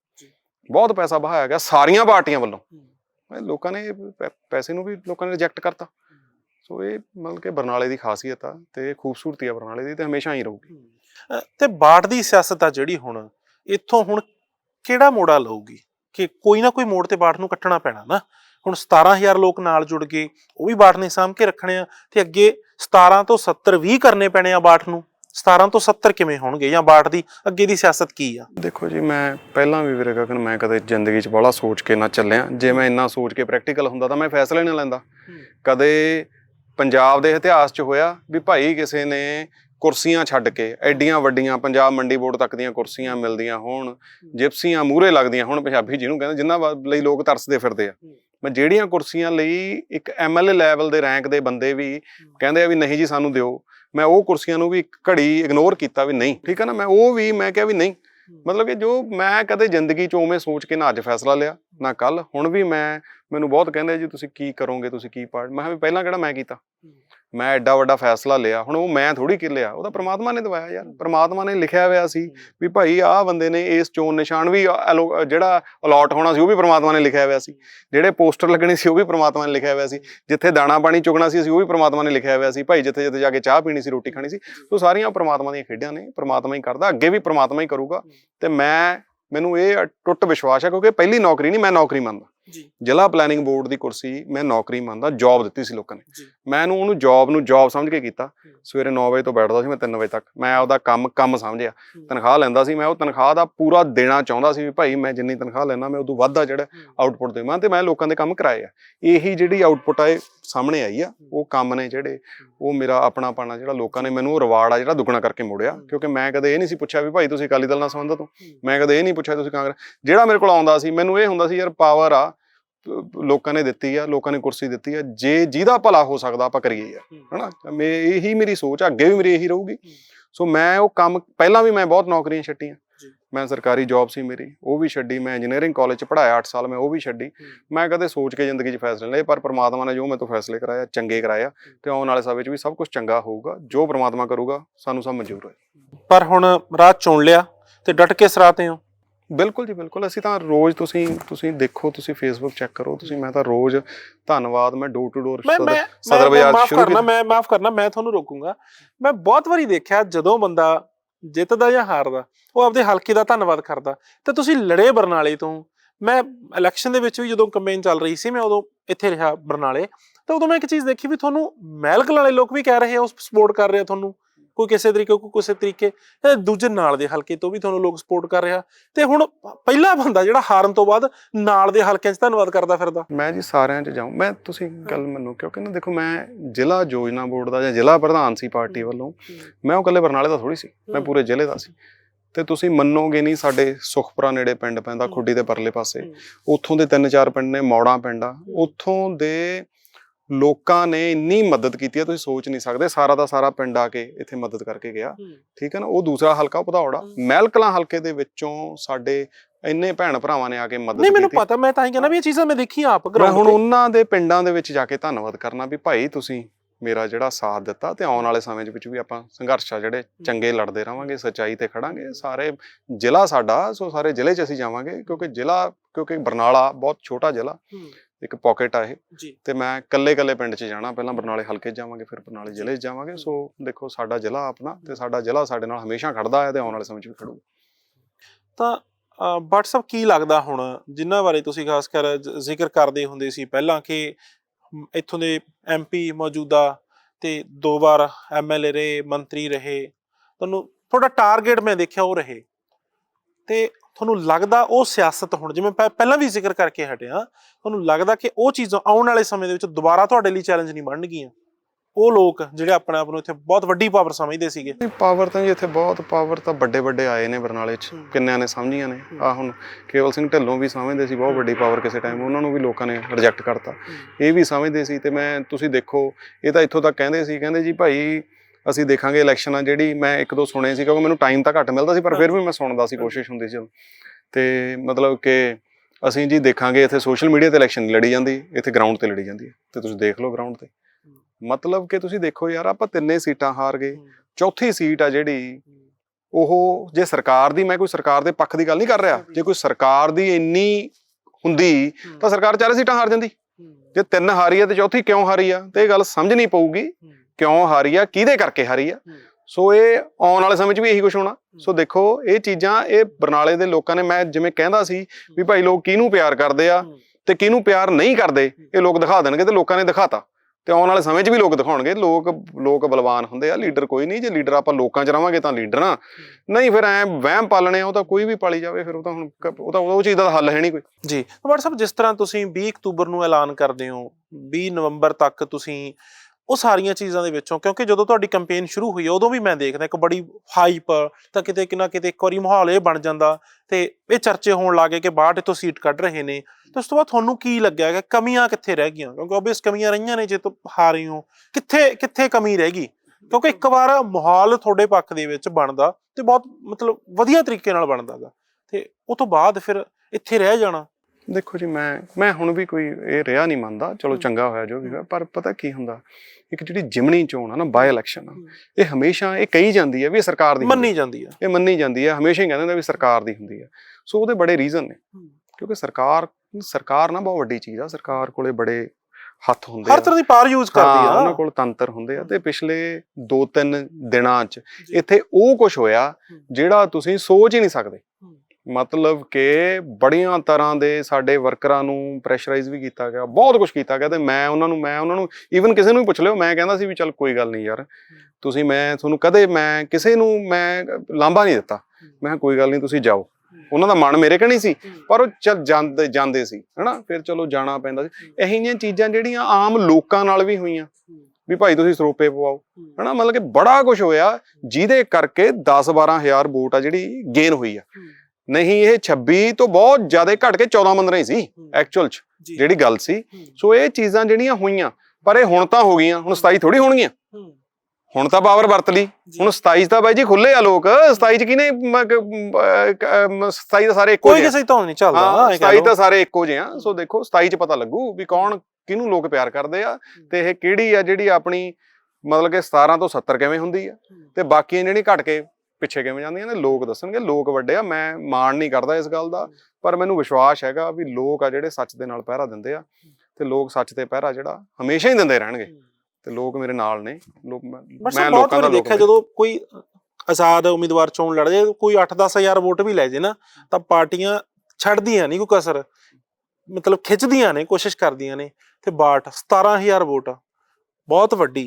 ਬਹੁਤ ਪੈਸਾ ਬਹਾਇਆ ਗਿਆ ਸਾਰੀਆਂ ਪਾਰਟੀਆਂ ਵੱਲੋਂ। ਲੋਕਾਂ ਨੇ ਪੈਸੇ ਨੂੰ ਵੀ ਲੋਕਾਂ ਨੇ ਰਿਜੈਕਟ ਕਰਤਾ। ਸੋ ਇਹ ਮਤਲਬ ਕਿ ਬਰਨਾਲੇ ਦੀ ਖਾਸੀਅਤ ਆ ਤੇ ਇਹ ਖੂਬਸੂਰਤੀ ਆ ਬਰਨਾਲੇ ਦੀ ਤੇ ਹਮੇਸ਼ਾ ਹੀ ਰਹੂਗੀ। ਤੇ ਬਾੜ ਦੀ ਸਿਆਸਤ ਆ ਜਿਹੜੀ ਹੁਣ ਇੱਥੋਂ ਹੁਣ ਕਿਹੜਾ ਮੋੜਾ ਲਊਗੀ? ਕਿ ਕੋਈ ਨਾ ਕੋਈ ਮੋੜ ਤੇ ਬਾੜ ਨੂੰ ਕੱਟਣਾ ਪੈਣਾ ਨਾ। ਹੁਣ 17000 ਲੋਕ ਨਾਲ ਜੁੜ ਗਏ ਉਹ ਵੀ ਬਾੜ ਨੇ ਸਾਂਭ ਕੇ ਰੱਖਣੇ ਆ। ਤੇ ਅੱਗੇ 17 ਤੋਂ 70 20 ਕਰਨੇ ਪੈਣੇ ਆ ਬਾੜ ਨੂੰ। 17 ਤੋਂ 70 ਕਿਵੇਂ ਹੋਣਗੇ ਜਾਂ ਬਾੜ ਦੀ ਅੱਗੇ ਦੀ ਸਿਆਸਤ ਕੀ ਆ? ਦੇਖੋ ਜੀ ਮੈਂ ਪਹਿਲਾਂ ਵੀ ਵੀਰੇ ਗਗਨ ਮੈਂ ਕਦੇ ਜ਼ਿੰਦਗੀ 'ਚ ਬੜਾ ਸੋਚ ਕੇ ਨਾ ਚੱਲਿਆ। ਜੇ ਮੈਂ ਇੰਨਾ ਸੋਚ ਕੇ ਪ੍ਰੈਕਟੀਕਲ ਹੁੰਦਾ ਤਾਂ ਮੈਂ ਫੈਸਲੇ ਨਹੀਂ ਲੈਂਦਾ। ਕਦੇ ਪੰਜਾਬ ਦੇ ਇਤਿਹਾਸ 'ਚ ਹੋਇਆ ਵੀ ਭਾਈ ਕਿਸੇ ਨੇ ਕੁਰਸੀਆਂ ਛੱਡ ਕੇ ਐਡੀਆਂ ਵੱਡੀਆਂ ਪੰਜਾਬ ਮੰਡੀ ਬੋਰਡ ਤੱਕ ਦੀਆਂ ਕੁਰਸੀਆਂ ਮਿਲਦੀਆਂ ਹੋਣ ਜਿਪਸੀਆਂ ਮੂਹਰੇ ਲੱਗਦੀਆਂ ਹੁਣ ਪੰਜਾਬੀ ਜਿਹਨੂੰ ਕਹਿੰਦੇ ਜਿਨ੍ਹਾਂ ਵਾ- ਲਈ ਲੋਕ ਤਰਸਦੇ ਫਿਰਦੇ ਆ। ਮੈਂ ਜਿਹੜੀਆਂ ਕੁਰਸੀਆਂ ਲਈ ਇੱਕ ਐਮਐਲਏ ਲੈਵਲ ਦੇ ਰੈਂਕ ਦੇ ਬੰਦੇ ਵੀ ਕਹਿੰਦੇ ਆ ਵੀ ਨਹੀਂ ਜੀ ਸਾਨੂੰ ਦਿਓ। ਮੈਂ ਉਹ ਕੁਰਸੀਆਂ ਨੂੰ ਵੀ ਇੱਕ ਘੜੀ ਇਗਨੋਰ ਕੀਤਾ ਵੀ ਨਹੀਂ। ਠੀਕ ਹੈ ਨਾ? ਮੈਂ ਉਹ ਵੀ ਮੈਂ ਕਿਹਾ ਵੀ ਨਹੀਂ। ਮਤਲਬ ਕਿ ਜੋ ਮੈਂ ਕਦੇ ਜ਼ਿੰਦਗੀ 'ਚ ਉਵੇਂ ਸੋਚ ਕੇ ਨਾ ਅੱਜ ਫੈਸਲਾ ਲਿਆ ਨਾ ਕੱਲ ਹੁਣ ਵੀ ਮੈਂ ਮੈਨੂੰ ਬਹੁਤ ਕਹਿੰਦੇ ਜੀ ਤੁਸੀਂ ਕੀ ਕਰੋਗੇ? ਤੁਸੀਂ ਕੀ ਪਾੜ ਮੈਂ ਕਿਹਾ ਵੀ ਪਹਿਲਾਂ ਕਿਹੜਾ ਮੈਂ ਕੀਤਾ? ਮੈਂ ਐਡਾ ਵੱਡਾ ਫੈਸਲਾ ਲਿਆ। ਹੁਣ ਉਹ ਮੈਂ ਥੋੜੀ ਕਿ ਲਿਆ। ਉਹਦਾ ਪ੍ਰਮਾਤਮਾ ਨੇ ਦਵਾਇਆ ਯਾਰ। ਪ੍ਰਮਾਤਮਾ ਨੇ ਲਿਖਿਆ ਹੋਇਆ ਸੀ ਵੀ ਭਾਈ ਆਹ ਬੰਦੇ ਨੇ ਇਸ ਚੋਣ ਨਿਸ਼ਾਨ ਵੀ ਜਿਹੜਾ ਅਲਾਟ ਹੋਣਾ ਸੀ ਉਹ ਵੀ ਪ੍ਰਮਾਤਮਾ ਨੇ ਲਿਖਿਆ ਹੋਇਆ ਸੀ। ਜਿਹੜੇ ਪੋਸਟਰ ਲੱਗਣੇ ਸੀ ਉਹ ਵੀ ਪ੍ਰਮਾਤਮਾ ਨੇ ਲਿਖਿਆ ਹੋਇਆ ਸੀ। ਜਿੱਥੇ ਦਾਣਾ ਪਾਣੀ ਚੁਗਣਾ ਸੀ ਅਸੀਂ ਉਹ ਵੀ ਪ੍ਰਮਾਤਮਾ ਨੇ ਲਿਖਿਆ ਹੋਇਆ ਸੀ। ਭਾਈ ਜਿੱਥੇ ਜਿੱਥੇ ਜਾ ਕੇ ਚਾਹ ਪੀਣੀ ਸੀ ਰੋਟੀ ਖਾਣੀ ਸੀ ਸੋ ਸਾਰੀਆਂ ਪ੍ਰਮਾਤਮਾ ਦੀਆਂ ਖੇਡਾਂ ਨੇ। ਪ੍ਰਮਾਤਮਾ ਹੀ ਕਰਦਾ। ਅੱਗੇ ਵੀ ਪ੍ਰਮਾਤਮਾ ਹੀ ਕਰੂਗਾ। ਤੇ ਮੈਂ ਮੈਨੂੰ ਇਹ ਟੁੱਟ ਵਿਸ਼ਵਾਸ ਹੈ ਕਿਉਂਕਿ ਪਹਿਲੀ ਨੌਕਰੀ ਨਹੀਂ ਮੈਂ ਨੌਕਰੀ ਮੰਨਦਾ। ਜ਼ਿਲ੍ਹਾ ਪਲੈਨਿੰਗ ਬੋਰਡ ਦੀ ਕੁਰਸੀ ਮੈਂ ਨੌਕਰੀ ਮੰਨਦਾ ਜੌਬ ਦਿੱਤੀ ਸੀ ਲੋਕਾਂ ਨੇ। ਮੈਂ ਇਹਨੂੰ ਉਹਨੂੰ ਜੌਬ ਨੂੰ ਜੌਬ ਸਮਝ ਕੇ ਕੀਤਾ। ਸਵੇਰੇ 9 ਵਜੇ ਤੋਂ ਬੈਠਦਾ ਸੀ ਮੈਂ 3 ਵਜੇ ਤੱਕ। ਮੈਂ ਆਪਦਾ ਕੰਮ ਕੰਮ ਸਮਝਿਆ। ਤਨਖਾਹ ਲੈਂਦਾ ਸੀ ਮੈਂ ਉਹ ਤਨਖਾਹ ਦਾ ਪੂਰਾ ਦੇਣਾ ਚਾਹੁੰਦਾ ਸੀ ਵੀ ਭਾਈ ਮੈਂ ਜਿੰਨੀ ਤਨਖਾਹ ਲੈਣਾ ਮੈਂ ਉਦੋਂ ਵੱਧ ਆ ਜਿਹੜਾ ਆਊਟਪੁੱਟ ਦੇਵਾਂ ਤੇ ਮੈਂ ਲੋਕਾਂ ਦੇ ਕੰਮ ਕਰਾਏ ਆ। ਇਹੀ ਜਿਹੜੀ ਆਊਟਪੁੱਟ ਆ ਇਹ ਸਾਹਮਣੇ ਆਈ ਆ ਉਹ ਕੰਮ ਨੇ ਜਿਹੜੇ ਉਹ ਮੇਰਾ ਆਪਣਾ ਪਾਣਾ ਜਿਹੜਾ ਲੋਕਾਂ ਨੇ ਮੈਨੂੰ ਰਿਵਾਰਡ ਆ ਜਿਹੜਾ ਦੁੱਗਣਾ ਕਰਕੇ ਮੋੜਿਆ। ਕਿਉਂਕਿ ਮੈਂ ਕਦੇ ਇਹ ਨਹੀਂ ਸੀ ਪੁੱਛਿਆ ਵੀ ਭਾਈ ਤੁਸੀਂ ਅਕਾਲੀ ਦਲ ਨਾਲ ਸੰਬੰਧਤ ਹੋ ਮੈਂ ਕਦੇ ਇਹ ਨਹੀਂ ਪੁੱਛਿਆ ਤੁਸੀਂ ਕਾਂਗਰਸ ਜਿਹੜਾ ਮੇਰੇ ਕੋਲ ਆਉਂਦਾ ਸੀ ਮੈਨੂੰ ਇਹ ਹੁੰਦਾ ਸੀ ਯਾਰ ਪਾਵਰ ਆ ਲੋਕਾਂ ਨੇ ਦਿੱਤੀ ਆ ਲੋਕਾਂ ਨੇ ਕੁਰਸੀ ਦਿੱਤੀ ਆ ਜੇ ਜਿਹਦਾ ਭਲਾ ਹੋ ਸਕਦਾ ਆਪਾਂ ਕਰੀਏ ਯਾਰ ਹਨਾ? ਮੈਂ ਇਹੀ ਮੇਰੀ ਸੋਚ ਆ ਅੱਗੇ ਵੀ ਮੇਰੀ ਇਹੀ ਰਹੂਗੀ। ਸੋ ਮੈਂ ਉਹ ਕੰਮ ਪਹਿਲਾਂ ਵੀ ਮੈਂ ਬਹੁਤ ਨੌਕਰੀਆਂ ਛੱਡੀਆਂ। ਜੀ। ਮੈਂ ਸਰਕਾਰੀ ਜੌਬ ਸੀ ਮੇਰੀ ਉਹ ਵੀ ਛੱਡੀ ਮੈਂ ਇੰਜੀਨੀਅਰਿੰਗ ਕਾਲਜ ਚ ਪੜ੍ਹਾਇਆ 8 ਸਾਲ ਮੈਂ ਉਹ ਵੀ ਛੱਡੀ। ਮੈਂ ਕਦੇ ਸੋਚ ਕੇ ਜ਼ਿੰਦਗੀ 'ਚ ਫੈਸਲੇ ਲਏ ਪਰ ਪ੍ਰਮਾਤਮਾ ਨੇ ਜੋ ਤੋਂ ਫੈਸਲੇ ਕਰਾਇਆ ਚੰਗੇ ਕਰਾਇਆ ਤੇ ਆਉਣ ਵਾਲੇ ਸਮੇਂ 'ਚ ਵੀ ਸਭ ਕੁਝ ਚੰਗਾ ਹੋਊਗਾ ਜੋ ਪ੍ਰਮਾਤਮਾ ਕਰੂਗਾ ਸਾਨੂੰ ਸਭ ਮਨਜ਼ੂਰ ਹੈ ਪਰ ਹੁਣ ਰਾਹ ਚੁਣ ਲਿਆ ਤੇ ਡਟ ਕੇ ਸਰਾਤੇ ਹੋ? ਬਿਲਕੁਲ ਜੀ ਬਿਲਕੁਲ। ਅਸੀਂ ਤਾਂ ਰੋਜ਼ ਤੁਸੀਂ ਤੁਸੀਂ ਦੇਖੋ ਤੁਸੀਂ ਫੇਸਬੁੱਕ ਚੈੱਕ ਕਰੋ ਤੁਸੀਂ ਮੈਂ ਤਾਂ ਰੋਜ਼ ਧੰਨਵਾਦ ਮੈਂ ਡੋਰ ਟੂ ਡੋਰ ਮੈਂ ਮੈਂ ਸਦਰ ਮੈਂ ਬਾਜ਼ਾਰ ਸ਼ੁਰੂ ਕਰਨਾ ਮੈਂ ਮਾਫ ਕਰਨਾ ਮੈਂ ਤੁਹਾਨੂੰ ਰੋਕੂੰਗਾ। ਮੈਂ ਬਹੁਤ ਵਾਰੀ ਦੇਖਿਆ ਜਦੋਂ ਬੰਦਾ ਜਿੱਤਦਾ ਜਾਂ ਹਾਰਦਾ, ਉਹ ਆਪਦੇ ਹਲਕੇ ਦਾ ਧੰਨਵਾਦ ਕਰਦਾ। ਤੇ ਤੁਸੀਂ ਲੜੇ ਬਰਨਾਲੇ ਤੋਂ। ਮੈਂ ਇਲੈਕਸ਼ਨ ਦੇ ਵਿੱਚ ਵੀ ਜਦੋਂ ਕੰਪੇਨ ਚੱਲ ਰਹੀ ਸੀ, ਮੈਂ ਉਦੋਂ ਇੱਥੇ ਰਿਹਾ ਬਰਨਾਲੇ। ਤਾਂ ਉਦੋਂ ਮੈਂ ਇੱਕ ਚੀਜ਼ ਦੇਖੀ ਵੀ ਤੁਹਾਨੂੰ ਮਹਿਲਕਲ ਵਾਲੇ ਲੋਕ ਵੀ ਕਹਿ ਰਹੇ ਆ, ਉਹ ਸਪੋਰਟ ਕਰ ਰਹੇ ਆ ਤੁਹਾਨੂੰ। ਕੋਈ ਕਿਸੇ ਤਰੀਕੇ ਕੋਈ ਕਿਸੇ ਤਰੀਕੇ ਦੂਜੇ ਨਾਲ ਦੇ ਹਲਕੇ ਤੋਂ ਵੀ ਤੁਹਾਨੂੰ ਲੋਕ ਸਪੋਰਟ ਕਰ ਰਿਹਾ। ਤੇ ਹੁਣ ਪਹਿਲਾ ਬੰਦਾ ਜਿਹੜਾ ਹਾਰਨ ਤੋਂ ਬਾਅਦ ਨਾਲ ਦੇ ਹਲਕਿਆਂ 'ਚ ਧੰਨਵਾਦ ਕਰਦਾ ਫਿਰਦਾ। ਮੈਂ ਜੀ ਸਾਰਿਆਂ 'ਚ ਜਾਉਂ ਮੈਂ ਤੁਸੀਂ ਗੱਲ ਮੰਨੋ ਕਿਉਂਕਿ ਨਾ ਦੇਖੋ ਮੈਂ ਜ਼ਿਲ੍ਹਾ ਯੋਜਨਾ ਬੋਰਡ ਦਾ ਜਾਂ ਜ਼ਿਲ੍ਹਾ ਪ੍ਰਧਾਨ ਸੀ ਪਾਰਟੀ ਵੱਲੋਂ। ਮੈਂ ਉਹ ਇਕੱਲੇ ਬਰਨਾਲੇ ਦਾ ਥੋੜੀ ਸੀ। ਮੈਂ। ਪੂਰੇ ਜ਼ਿਲ੍ਹੇ ਦਾ ਸੀ। ਤੇ ਤੁਸੀਂ ਮੰਨੋਗੇ ਨਹੀਂ ਸਾਡੇ ਸੁਖਪੁਰਾ ਨੇੜੇ ਪਿੰਡ ਪੈਂਦਾ। ਖੁੱਡੀ ਦੇ ਪਰਲੇ ਪਾਸੇ। ਉੱਥੋਂ ਦੇ ਤਿੰਨ ਚਾਰ ਪਿੰਡ ਨੇ ਮੌੜਾ ਪਿੰਡ ਆ। ਉੱਥੋਂ ਦੇ ਲੋਕਾਂ ਨੇ ਇੰਨੀ ਮਦਦ ਕੀਤੀ ਹੈ ਤੁਸੀਂ ਸੋਚ ਨਹੀਂ ਸਕਦੇ ਸਾਰਾ ਦਾ ਸਾਰਾ ਪਿੰਡ ਆ ਕੇ ਇੱਥੇ ਮਦਦ ਕਰਕੇ ਗਿਆ। ਠੀਕ ਹੈ ਨਾ ਉਹ ਦੂਸਰਾ ਹਲਕਾ ਹੂੰ। ਮਹਿਲਕਲਾਂ ਹਲਕੇ ਦੇ ਵਿੱਚੋਂ ਸਾਡੇ ਇੰਨੇ ਭੈਣ ਭਰਾਵਾਂ ਨੇ ਆ ਕੇ ਮਦਦ ਨਹੀਂ ਮੈਨੂੰ ਕੀਤੀ। ਪਤਾ ਮੈਂ ਤਾਂ ਹੀ ਕਹਿੰਦਾ ਵੀ ਇਹ ਚੀਜ਼ਾਂ ਮੈਂ ਦੇਖੀਆਂ ਆਪ ਮੈਂ ਗਰਾਊਂਡ ਹੁਣ ਉਹਨਾਂ ਦੇ ਪਿੰਡਾਂ ਦੇ ਵਿੱਚ ਜਾ ਕੇ ਧੰਨਵਾਦ ਕਰਨਾ ਵੀ ਭਾਈ ਤੁਸੀਂ ਮੇਰਾ ਜਿਹੜਾ ਸਾਥ ਦਿੱਤਾ ਤੇ ਆਉਣ ਵਾਲੇ ਸਮੇਂ ਦੇ ਵਿੱਚ ਵੀ ਆਪਾਂ ਸੰਘਰਸ਼ ਆ ਜਿਹੜੇ ਚੰਗੇ ਲੜਦੇ ਰਵਾਂਗੇ ਸੱਚਾਈ ਤੇ ਖੜਾਂਗੇ ਸਾਰੇ ਜ਼ਿਲ੍ਹਾ ਸਾਡਾ ਸੋ ਸਾਰੇ ਜ਼ਿਲ੍ਹੇ 'ਚ ਅਸੀਂ ਜਾਵਾਂਗੇ ਕਿਉਂਕਿ ਜ਼ਿਲ੍ਹਾ ਕਿਉਂਕਿ ਬਰਨਾਲਾ ਬਹੁਤ ਛੋਟਾ ਜ਼ਿਲ੍ਹਾ। ਹੂੰ। ਇੱਕ ਪਾਕਟ ਆ ਇਹ। ਤੇ ਮੈਂ ਕੱਲੇ ਕੱਲੇ ਪਿੰਡ 'ਚ ਜਾਣਾ। ਪਹਿਲਾਂ ਬਰਨਾਲੇ ਹਲਕੇ 'ਚ ਜਾਵਾਂਗੇ ਫਿਰ ਬਰਨਾਲੇ ਜ਼ਿਲ੍ਹੇ 'ਚ ਜਾਵਾਂਗੇ। ਸੋ ਦੇਖੋ ਸਾਡਾ ਜ਼ਿਲ੍ਹਾ ਆਪਣਾ ਤੇ ਸਾਡਾ ਜ਼ਿਲ੍ਹਾ ਸਾਡੇ ਨਾਲ ਹਮੇਸ਼ਾ ਖੜਦਾ ਹੈ ਤੇ ਆਉਣ ਵਾਲੇ ਸਮੇਂ 'ਚ ਵੀ ਖੜੂ ਤਾਂ WhatsApp ਕੀ ਲੱਗਦਾ ਹੁਣ? ਜਿਨ੍ਹਾਂ ਬਾਰੇ ਤੁਸੀਂ ਖਾਸ ਕਰ ਜ਼ਿਕਰ ਕਰਦੇ ਹੁੰਦੇ ਸੀ ਪਹਿਲਾਂ ਕਿ ਇੱਥੋਂ ਦੇ ਐਮਪੀ ਮੌਜੂਦਾ ਤੇ ਦੋ ਵਾਰ ਐਮਐਲਏ ਰਹੇ ਮੰਤਰੀ ਰਹੇ। ਤੁਹਾਨੂੰ ਤੁਹਾਡਾ ਟਾਰਗੇਟ ਮੈਂ ਦੇਖਿਆ ਉਹ ਰਹੇ। ਤੇ ਤੁਹਾਨੂੰ ਲੱਗਦਾ ਉਹ ਸਿਆਸਤ ਹੁਣ ਜਿਵੇਂ ਪਹਿ- ਪਹਿਲਾਂ ਵੀ ਜ਼ਿਕਰ ਕਰਕੇ ਹਟਿਆ ਤੁਹਾਨੂੰ ਲੱਗਦਾ ਕਿ ਉਹ ਚੀਜ਼ਾਂ ਆਉਣ ਵਾਲੇ ਸਮੇਂ ਦੇ ਵਿੱਚ ਦੁਬਾਰਾ ਤੁਹਾਡੇ ਲਈ ਚੈਲੰਜ ਨਹੀਂ ਬਣਨਗੀਆਂ? ਉਹ ਲੋਕ ਜਿਹੜੇ ਆਪਣੇ ਆਪ ਨੂੰ ਇੱਥੇ ਬਹੁਤ ਵੱਡੀ ਪਾਵਰ ਸਮਝਦੇ ਸੀਗੇ। ਪਾਵਰ ਤਾਂ ਜੀ ਇੱਥੇ ਬਹੁਤ ਪਾਵਰ ਤਾਂ ਵੱਡੇ ਵੱਡੇ ਆਏ ਨੇ ਬਰਨਾਲੇ 'ਚ। ਕਿੰਨਿਆਂ ਨੇ ਸਮਝੀਆਂ ਨੇ। ਆ ਹੁਣ ਕੇਵਲ ਸਿੰਘ ਢਿੱਲੋਂ ਵੀ ਸਮਝਦੇ ਸੀ ਬਹੁਤ ਵੱਡੀ ਪਾਵਰ ਕਿਸੇ ਟਾਈਮ ਉਹਨਾਂ ਨੂੰ ਵੀ ਲੋਕਾਂ ਨੇ ਰਿਜੈਕਟ ਕਰਤਾ। ਇਹ ਵੀ ਸਮਝਦੇ ਸੀ ਤੇ ਮੈਂ ਤੁਸੀਂ ਦੇਖੋ ਇਹ ਤਾਂ ਇੱਥੋਂ ਤੱਕ ਕਹਿੰਦੇ ਸੀ ਕਹਿੰਦੇ ਜੀ ਭਾਈ ਅਸੀਂ ਦੇਖਾਂਗੇ ਇਲੈਕਸ਼ਨ ਆ ਜਿਹੜੀ ਮੈਂ ਇੱਕ ਦੋ ਸੁਣੇ ਸੀ ਕਿਉਂਕਿ ਮੈਨੂੰ ਟਾਈਮ ਤਾਂ ਘੱਟ ਮਿਲਦਾ ਸੀ ਪਰ ਫਿਰ ਵੀ ਮੈਂ ਸੁਣਦਾ ਸੀ ਕੋਸ਼ਿਸ਼ ਹੁੰਦੀ ਸੀ ਤੇ ਮਤਲਬ ਕਿ ਅਸੀਂ ਜੀ ਦੇਖਾਂਗੇ ਇੱਥੇ ਸੋਸ਼ਲ ਮੀਡੀਆ ਤੇ ਇਲੈਕਸ਼ਨ ਲੜੀ ਜਾਂਦੀ ਇੱਥੇ ਗਰਾਊਂਡ ਤੇ ਲੜੀ ਜਾਂਦੀ ਹੈ। ਤੇ ਤੁਸੀਂ ਦੇਖ ਲਓ ਗਰਾਊਂਡ ਤੇ। ਮਤਲਬ ਕਿ ਤੁਸੀਂ ਦੇਖੋ ਯਾਰ ਆਪਾਂ ਤਿੰਨੇ ਸੀਟਾਂ ਹਾਰ ਗਏ। ਚੌਥੀ ਸੀਟ ਆ ਜਿਹੜੀ ਉਹ ਜੇ ਸਰਕਾਰ ਦੀ ਮੈਂ ਕੋਈ ਸਰਕਾਰ ਦੇ ਪੱਖ ਦੀ ਗੱਲ ਨਹੀਂ ਕਰ ਰਿਹਾ। ਜੇ ਕੋਈ ਸਰਕਾਰ ਦੀ ਇੰਨੀ ਹੁੰਦੀ ਤਾਂ ਸਰਕਾਰ ਚਾਰੇ ਸੀਟਾਂ ਹਾਰ ਜਾਂਦੀ। ਜੇ ਤਿੰਨ ਹਾਰੀ ਆ ਤੇ ਚੌਥੀ ਕਿਉਂ ਹਾਰੀ ਆ ਤੇ ਇਹ ਗੱਲ ਸਮਝਣੀ ਪਊਗੀ। ਕਿਉਂ ਹਾਰੀ ਆ ਕਿਹਦੇ ਕਰਕੇ ਹਾਰੀ ਆ? ਸੋ ਇਹ ਆਉਣ ਵਾਲੇ ਸਮੇਂ 'ਚ ਵੀ ਇਹੀ ਕੁਝ ਹੋਣਾ। ਸੋ ਦੇਖੋ ਇਹ ਚੀਜ਼ਾਂ ਇਹ ਬਰਨਾਲੇ ਦੇ ਲੋਕਾਂ ਨੇ ਮੈਂ ਜਿਵੇਂ ਕਹਿੰਦਾ ਸੀ ਵੀ ਭਾਈ ਲੋਕ ਕਿਹਨੂੰ ਪਿਆਰ ਕਰਦੇ ਆ ਤੇ ਕਿਹਨੂੰ ਪਿਆਰ ਨਹੀਂ ਕਰਦੇ ਇਹ ਲੋਕ ਦਿਖਾ ਦੇਣਗੇ ਤੇ ਲੋਕਾਂ ਨੇ ਦਿਖਾਤਾ। ਤੇ ਆਉਣ ਵਾਲੇ ਸਮੇਂ 'ਚ ਵੀ ਲੋਕ ਦਿਖਾਉਣਗੇ। ਲੋਕ ਲੋਕ ਬਲਵਾਨ ਹੁੰਦੇ ਆ ਲੀਡਰ ਕੋਈ ਨਹੀਂ ਜੇ ਲੀਡਰ ਆਪਾਂ ਲੋਕਾਂ 'ਚ ਰਵਾਂਗੇ ਤਾਂ ਲੀਡਰ ਆ। ਨਹੀਂ ਫਿਰ ਐ ਵਹਿਮ ਪਾਲਣੇ ਆ, ਉਹ ਤਾਂ ਕੋਈ ਵੀ ਪਾਲੀ ਜਾਵੇ ਫਿਰ ਉਹ ਤਾਂ ਹੁਣ ਉਹ ਤਾਂ ਉਹ ਚੀਜ਼ ਦਾ ਹੱਲ ਹੈ ਨਹੀਂ ਕੋਈ। ਜੀ WhatsApp ਜਿਸ ਤਰ੍ਹਾਂ ਤੁਸੀਂ 20 ਅਕਤੂਬਰ ਨੂੰ ਐਲਾਨ ਕਰਦੇ ਹੋ 20 ਨਵੰਬਰ ਤੱਕ ਤੁਸੀਂ ਉਹ ਸਾਰੀਆਂ ਚੀਜ਼ਾਂ ਦੇ ਵਿੱਚੋਂ, ਕਿਉਂਕਿ ਜਦੋਂ ਤੁਹਾਡੀ ਕੈਂਪੇਨ ਸ਼ੁਰੂ ਹੋਈ ਉਦੋਂ ਵੀ ਮੈਂ ਦੇਖਦਾ, ਇੱਕ ਬੜੀ ਹਾਈਪ ਤਾਂ ਕਿਤੇ ਕਿਨਾ ਕਿਤੇ ਇੱਕ ਵਾਰੀ ਮਾਹੌਲ ਇਹ ਬਣ ਜਾਂਦਾ ਤੇ ਇਹ ਚਰਚੇ ਹੋਣ ਲੱਗੇ ਕਿ ਬਾਹਰ ਤੋਂ ਸੀਟ ਕੱਢ ਰਹੇ ਨੇ। ਤੇ ਉਸ ਤੋਂ ਬਾਅਦ ਤੁਹਾਨੂੰ ਕੀ ਲੱਗਿਆ ਕਿ ਕਮੀਆਂ ਕਿੱਥੇ ਰਹਿ ਗਈਆਂ? ਕਿਉਂਕਿ ਆਬਵੀਅਸ ਕਮੀਆਂ ਰਹੀਆਂ ਨੇ ਜੇ ਤੋਂ ਹਾਰੇ ਹੋ। ਕਿੱਥੇ ਕਿੱਥੇ ਕਮੀ ਰਹਿ ਗਈ? ਕਿਉਂਕਿ ਇੱਕ ਵਾਰ ਮਾਹੌਲ ਤੁਹਾਡੇ ਪੱਖ ਦੇ ਵਿੱਚ ਬਣਦਾ ਤੇ ਬਹੁਤ ਮਤਲਬ ਵਧੀਆ ਤਰੀਕੇ ਨਾਲ ਬਣਦਾਗਾ। ਤੇ ਉਹ ਤੋਂ ਬਾਅਦ ਫਿਰ ਇੱਥੇ ਰਹਿ ਜਾਣਾ। ਦੇਖੋ ਜੀ ਮੈਂ ਮੈਂ ਹੁਣ ਵੀ ਕੋਈ ਇਹ ਰਿਹਾ ਨਹੀਂ ਮੰਨਦਾ ਚਲੋ। ਚੰਗਾ ਹੋਇਆ ਜੋ ਵੀ ਹੋਇਆ ਪਰ ਪਤਾ ਕੀ ਹੁੰਦਾ ਇੱਕ ਜਿਹੜੀ ਜਿਮਣੀ ਚੋਣ ਆ ਨਾ ਬਾਈ ਇਲੈਕਸ਼ਨ। ਇਹ ਹਮੇਸ਼ਾ ਇਹ ਕਹੀ ਜਾਂਦੀ ਹੈ ਵੀ ਇਹ ਸਰਕਾਰ ਦੀ ਮੰਨੀ ਜਾਂਦੀ ਹੈ। ਇਹ ਮੰਨੀ ਜਾਂਦੀ ਹੈ ਹਮੇਸ਼ਾ ਹੀ ਕਹਿੰਦੇ ਨੇ ਵੀ ਸਰਕਾਰ ਦੀ ਹੁੰਦੀ ਹੈ ਸੋ ਉਹਦੇ ਬੜੇ ਰੀਜ਼ਨ ਨੇ। ਕਿਉਂਕਿ ਸਰਕਾਰ ਸਰਕਾਰ ਨਾ ਬਹੁਤ ਵੱਡੀ ਚੀਜ਼ ਆ ਸਰਕਾਰ ਕੋਲੇ ਬੜੇ ਹੱਥ ਹੁੰਦੇ ਹਰ ਤਰ੍ਹਾਂ ਦੀ ਪਾਰ ਯੂਜ਼ ਕਰਦੀ ਆ ਉਹਨਾਂ ਕੋਲ ਤੰਤਰ ਹੁੰਦੇ ਆ ਤੇ ਪਿਛਲੇ 2-3 ਦਿਨਾਂ 'ਚ। ਇੱਥੇ ਉਹ ਕੁਝ ਹੋਇਆ। ਜਿਹੜਾ ਤੁਸੀਂ ਸੋਚ ਹੀ ਨਹੀਂ ਸਕਦੇ। ਮਤਲਬ ਕਿ ਬੜੀਆਂ ਤਰ੍ਹਾਂ ਦੇ ਸਾਡੇ ਵਰਕਰਾਂ ਨੂੰ ਪ੍ਰੈਸ਼ਰਾਈਜ਼ ਵੀ ਕੀਤਾ ਗਿਆ, ਬਹੁਤ ਕੁਝ ਕੀਤਾ ਗਿਆ ਤੇ ਮੈਂ ਉਹਨਾਂ ਨੂੰ, ਮੈਂ ਉਹਨਾਂ ਨੂੰ ਈਵਨ ਕਿਸੇ ਨੂੰ ਵੀ ਪੁੱਛ ਲਿਓ, ਮੈਂ ਕਹਿੰਦਾ ਸੀ ਵੀ ਚੱਲ ਕੋਈ ਗੱਲ ਨਹੀਂ ਯਾਰ, ਤੁਸੀਂ ਮੈਂ ਤੁਹਾਨੂੰ ਕਦੇ ਮੈਂ ਕਿਸੇ ਨੂੰ ਮੈਂ ਲਾਂਭਾ ਨਹੀਂ ਦਿੱਤਾ। ਮੈਂ ਕਿਹਾ ਕੋਈ ਗੱਲ ਨਹੀਂ, ਤੁਸੀਂ ਜਾਓ। ਉਹਨਾਂ ਦਾ ਮਨ ਮੇਰੇ ਕਣੀ ਸੀ, ਪਰ ਉਹ ਚੱਲ ਜਾਂਦੇ ਜਾਂਦੇ ਸੀ, ਹਨਾ? ਫਿਰ ਚਲੋ ਜਾਣਾ ਪੈਂਦਾ ਸੀ। ਇਹੋ ਜਿਹੀਆਂ ਚੀਜ਼ਾਂ ਜਿਹੜੀਆਂ ਆਮ ਲੋਕਾਂ ਨਾਲ ਵੀ ਹੋਈਆਂ, ਵੀ ਭਾਈ ਤੁਸੀਂ ਸਰੋਪੇ ਪਵਾਓ, ਹਨਾ? ਮਤਲਬ ਕਿ ਬੜਾ ਕੁਝ ਹੋਇਆ, ਜਿਹਦੇ ਕਰਕੇ 10 12000 ਵੋਟ ਆ ਜਿਹੜੀ ਗੇਨ ਹੋਈ ਆ। ਨਹੀਂ ਇਹ 26 ਤੋਂ ਬਹੁਤ ਜ਼ਿਆਦਾ ਘਟ ਕੇ 14 ਮੰਦਰਾਂ ਹੀ ਸੀ ਐਕਚੁਅਲ ਚ। ਜਿਹੜੀ ਗੱਲ ਸੀ। ਸੋ ਇਹ ਚੀਜ਼ਾਂ ਜਿਹੜੀਆਂ ਹੋਈਆਂ ਪਰ ਇਹ ਹੁਣ ਤਾਂ ਹੋ ਗਈਆਂ ਹੁਣ 27 ਥੋੜੀ ਹੋਣਗੀਆਂ। ਹੁਣ ਤਾਂ ਪਾਵਰ ਵਰਤ ਲਈ। ਹੁਣ 27 ਤਾਂ ਬਾਈ ਜੀ ਖੁੱਲੇ ਆ ਲੋਕ 27 ਚ ਕਿਨੇ 27 ਤਾਂ ਸਾਰੇ ਇੱਕੋ ਕੋਈ ਜਿਹੇ ਆ। ਕਿਸੇ ਤੋਂ ਨਹੀਂ ਚੱਲਦਾ ਹਾਂ ਇਹ ਕਹਿ 27 ਲਓ। ਤਾਂ ਸਾਰੇ ਇੱਕੋ ਜਿਹੇ ਆ। ਸੋ ਦੇਖੋ 27 ਚ ਪਤਾ ਲੱਗੂ ਵੀ ਕੌਣ ਕਿਹਨੂੰ ਲੋਕ ਪਿਆਰ ਕਰਦੇ ਆ ਤੇ ਇਹ ਕਿਹੜੀ ਆ ਜਿਹੜੀ ਆਪਣੀ ਮਤਲਬ ਕਿ 17 ਤੋਂ 70 ਕਿਵੇਂ ਹੁੰਦੀ ਆ ਤੇ ਬਾਕੀ ਜਿਹੜੀ ਘਟ ਕੇ ਪਿੱਛੇ ਕਿਵੇਂ ਜਾਂਦੀਆਂ ਨੇ? ਲੋਕ ਦੱਸਣਗੇ ਲੋਕ ਵੱਡੇ ਆ ਮੈਂ ਮਾਣ ਨਹੀਂ ਕਰਦਾ ਇਸ ਗੱਲ ਦਾ ਪਰ ਮੈਨੂੰ ਵਿਸ਼ਵਾਸ ਹੈਗਾ ਵੀ ਲੋਕ ਆ ਜਿਹੜੇ ਸੱਚ ਦੇ ਨਾਲ ਪਹਿਰਾ ਦਿੰਦੇ ਆ ਤੇ ਲੋਕ ਸੱਚ ਤੇ ਪਹਿਰਾ ਜਿਹੜਾ ਹਮੇਸ਼ਾ ਹੀ ਦਿੰਦੇ ਰਹਿਣਗੇ ਤੇ ਲੋਕ ਮੇਰੇ ਨਾਲ ਨੇ ਮੈਂ ਬਟ ਲੋਕਾਂ ਦਾ ਦੇਖਿਆ ਜਦੋਂ ਕੋਈ ਆਜ਼ਾਦ ਉਮੀਦਵਾਰ ਚੋਣ ਲੜਦੇ ਕੋਈ 8-10 ਹਜ਼ਾਰ ਵੋਟ ਵੀ ਲੈ ਜੇ ਨਾ ਤਾਂ ਪਾਰਟੀਆਂ ਛੱਡਦੀਆਂ ਨਹੀਂ ਕੋਈ ਕਸਰ ਮਤਲਬ ਖਿੱਚਦੀਆਂ ਨੇ ਕੋਸ਼ਿਸ਼ ਕਰਦੀਆਂ ਨੇ ਤੇ 62 17000 ਵੋਟ ਬਹੁਤ ਵੱਡੀ।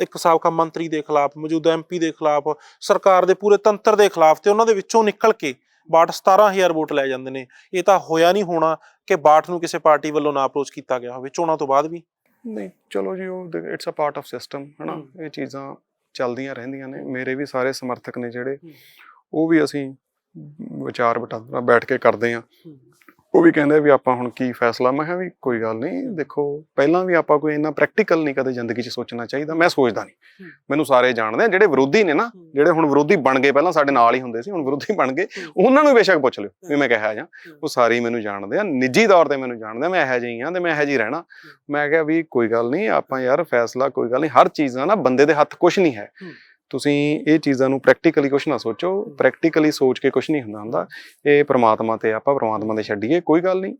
ਇੱਕ ਸਾਬਕਾ ਮੰਤਰੀ ਦੇ ਖਿਲਾਫ ਮੌਜੂਦਾ ਐਮਪੀ ਦੇ ਖਿਲਾਫ ਸਰਕਾਰ ਦੇ ਪੂਰੇ ਤੰਤਰ ਦੇ ਖਿਲਾਫ ਤੇ ਉਹਨਾਂ ਦੇ ਵਿੱਚੋਂ ਨਿਕਲ ਕੇ 62 17000 ਵੋਟ ਲੈ ਜਾਂਦੇ ਨੇ। ਇਹ ਤਾਂ ਹੋਇਆ ਨਹੀਂ ਹੋਣਾ ਕਿ 62 ਨੂੰ ਕਿਸੇ ਪਾਰਟੀ ਵੱਲੋਂ ਨਾ ਅਪਰੋਚ ਕੀਤਾ ਗਿਆ ਹੋਵੇ। ਚੋਣਾਂ ਤੋਂ ਬਾਅਦ ਵੀ? ਨਹੀਂ ਚਲੋ ਜੀ ਉਹ it's a part of system ਹਨਾ। ਇਹ ਚੀਜ਼ਾਂ ਚੱਲਦੀਆਂ ਰਹਿੰਦੀਆਂ ਨੇ। ਮੇਰੇ ਵੀ ਸਾਰੇ ਸਮਰਥਕ ਨੇ ਜਿਹੜੇ। ਉਹ ਵੀ ਅਸੀਂ ਵਿਚਾਰ ਵਟਾਂਦਰਾ ਬੈਠ ਕੇ ਕਰਦੇ ਆ ਉਹ ਵੀ ਕਹਿੰਦੇ ਵੀ ਆਪਾਂ ਹੁਣ ਕੀ ਫੈਸਲਾ ਮੈਂ ਕਿਹਾ ਵੀ ਕੋਈ ਗੱਲ ਨਹੀਂ ਦੇਖੋ ਪਹਿਲਾਂ ਵੀ ਆਪਾਂ ਕੋਈ ਇੰਨਾ ਪ੍ਰੈਕਟੀਕਲ ਨਹੀਂ ਕਦੇ ਜ਼ਿੰਦਗੀ 'ਚ ਸੋਚਣਾ ਚਾਹੀਦਾ ਮੈਂ ਸੋਚਦਾ ਨਹੀਂ। ਮੈਨੂੰ ਸਾਰੇ ਜਾਣਦੇ ਆ ਜਿਹੜੇ ਵਿਰੋਧੀ ਨੇ ਨਾ ਜਿਹੜੇ ਹੁਣ ਵਿਰੋਧੀ ਬਣ ਗਏ ਪਹਿਲਾਂ ਸਾਡੇ ਨਾਲ ਹੀ ਹੁੰਦੇ ਸੀ ਹੁਣ ਵਿਰੋਧੀ ਬਣ ਗਏ ਉਹਨਾਂ ਨੂੰ ਬੇਸ਼ੱਕ ਪੁੱਛ ਲਿਓ ਵੀ ਮੈਂ ਕਿਹਾ ਜਾਂ। ਉਹ ਸਾਰੇ ਹੀ ਮੈਨੂੰ ਜਾਣਦੇ ਆ ਨਿੱਜੀ ਤੌਰ ਤੇ ਮੈਨੂੰ ਜਾਣਦੇ ਆ ਮੈਂ ਇਹੋ ਜਿਹੀ ਆ ਤੇ ਮੈਂ ਇਹੋ ਜਿਹੀ ਰਹਿਣਾ। ਮੈਂ ਕਿਹਾ ਵੀ ਕੋਈ ਗੱਲ ਨਹੀਂ ਆਪਾਂ ਯਾਰ ਫੈਸਲਾ ਕੋਈ ਗੱਲ ਨਹੀਂ ਹਰ ਚੀਜ਼ ਦਾ ਨਾ ਬੰਦੇ ਦੇ ਹੱਥ ਕੁਝ ਨਹੀਂ ਹੂੰ। ਤੁਸੀਂ ਇਹ ਚੀਜ਼ਾਂ ਨੂੰ ਪ੍ਰੈਕਟੀਕਲੀ ਕੁਝ ਨਾ ਸੋਚੋ ਪ੍ਰੈਕਟੀਕਲੀ ਸੋਚ ਕੇ ਕੁਝ ਨਹੀਂ ਹੁੰਦਾ ਹੁੰਦਾ। ਇਹ ਪ੍ਰਮਾਤਮਾ ਤੇ ਆਪਾਂ ਪ੍ਰਮਾਤਮਾ ਦੇ ਛੱਡੀਏ ਕੋਈ ਗੱਲ ਨਹੀਂ।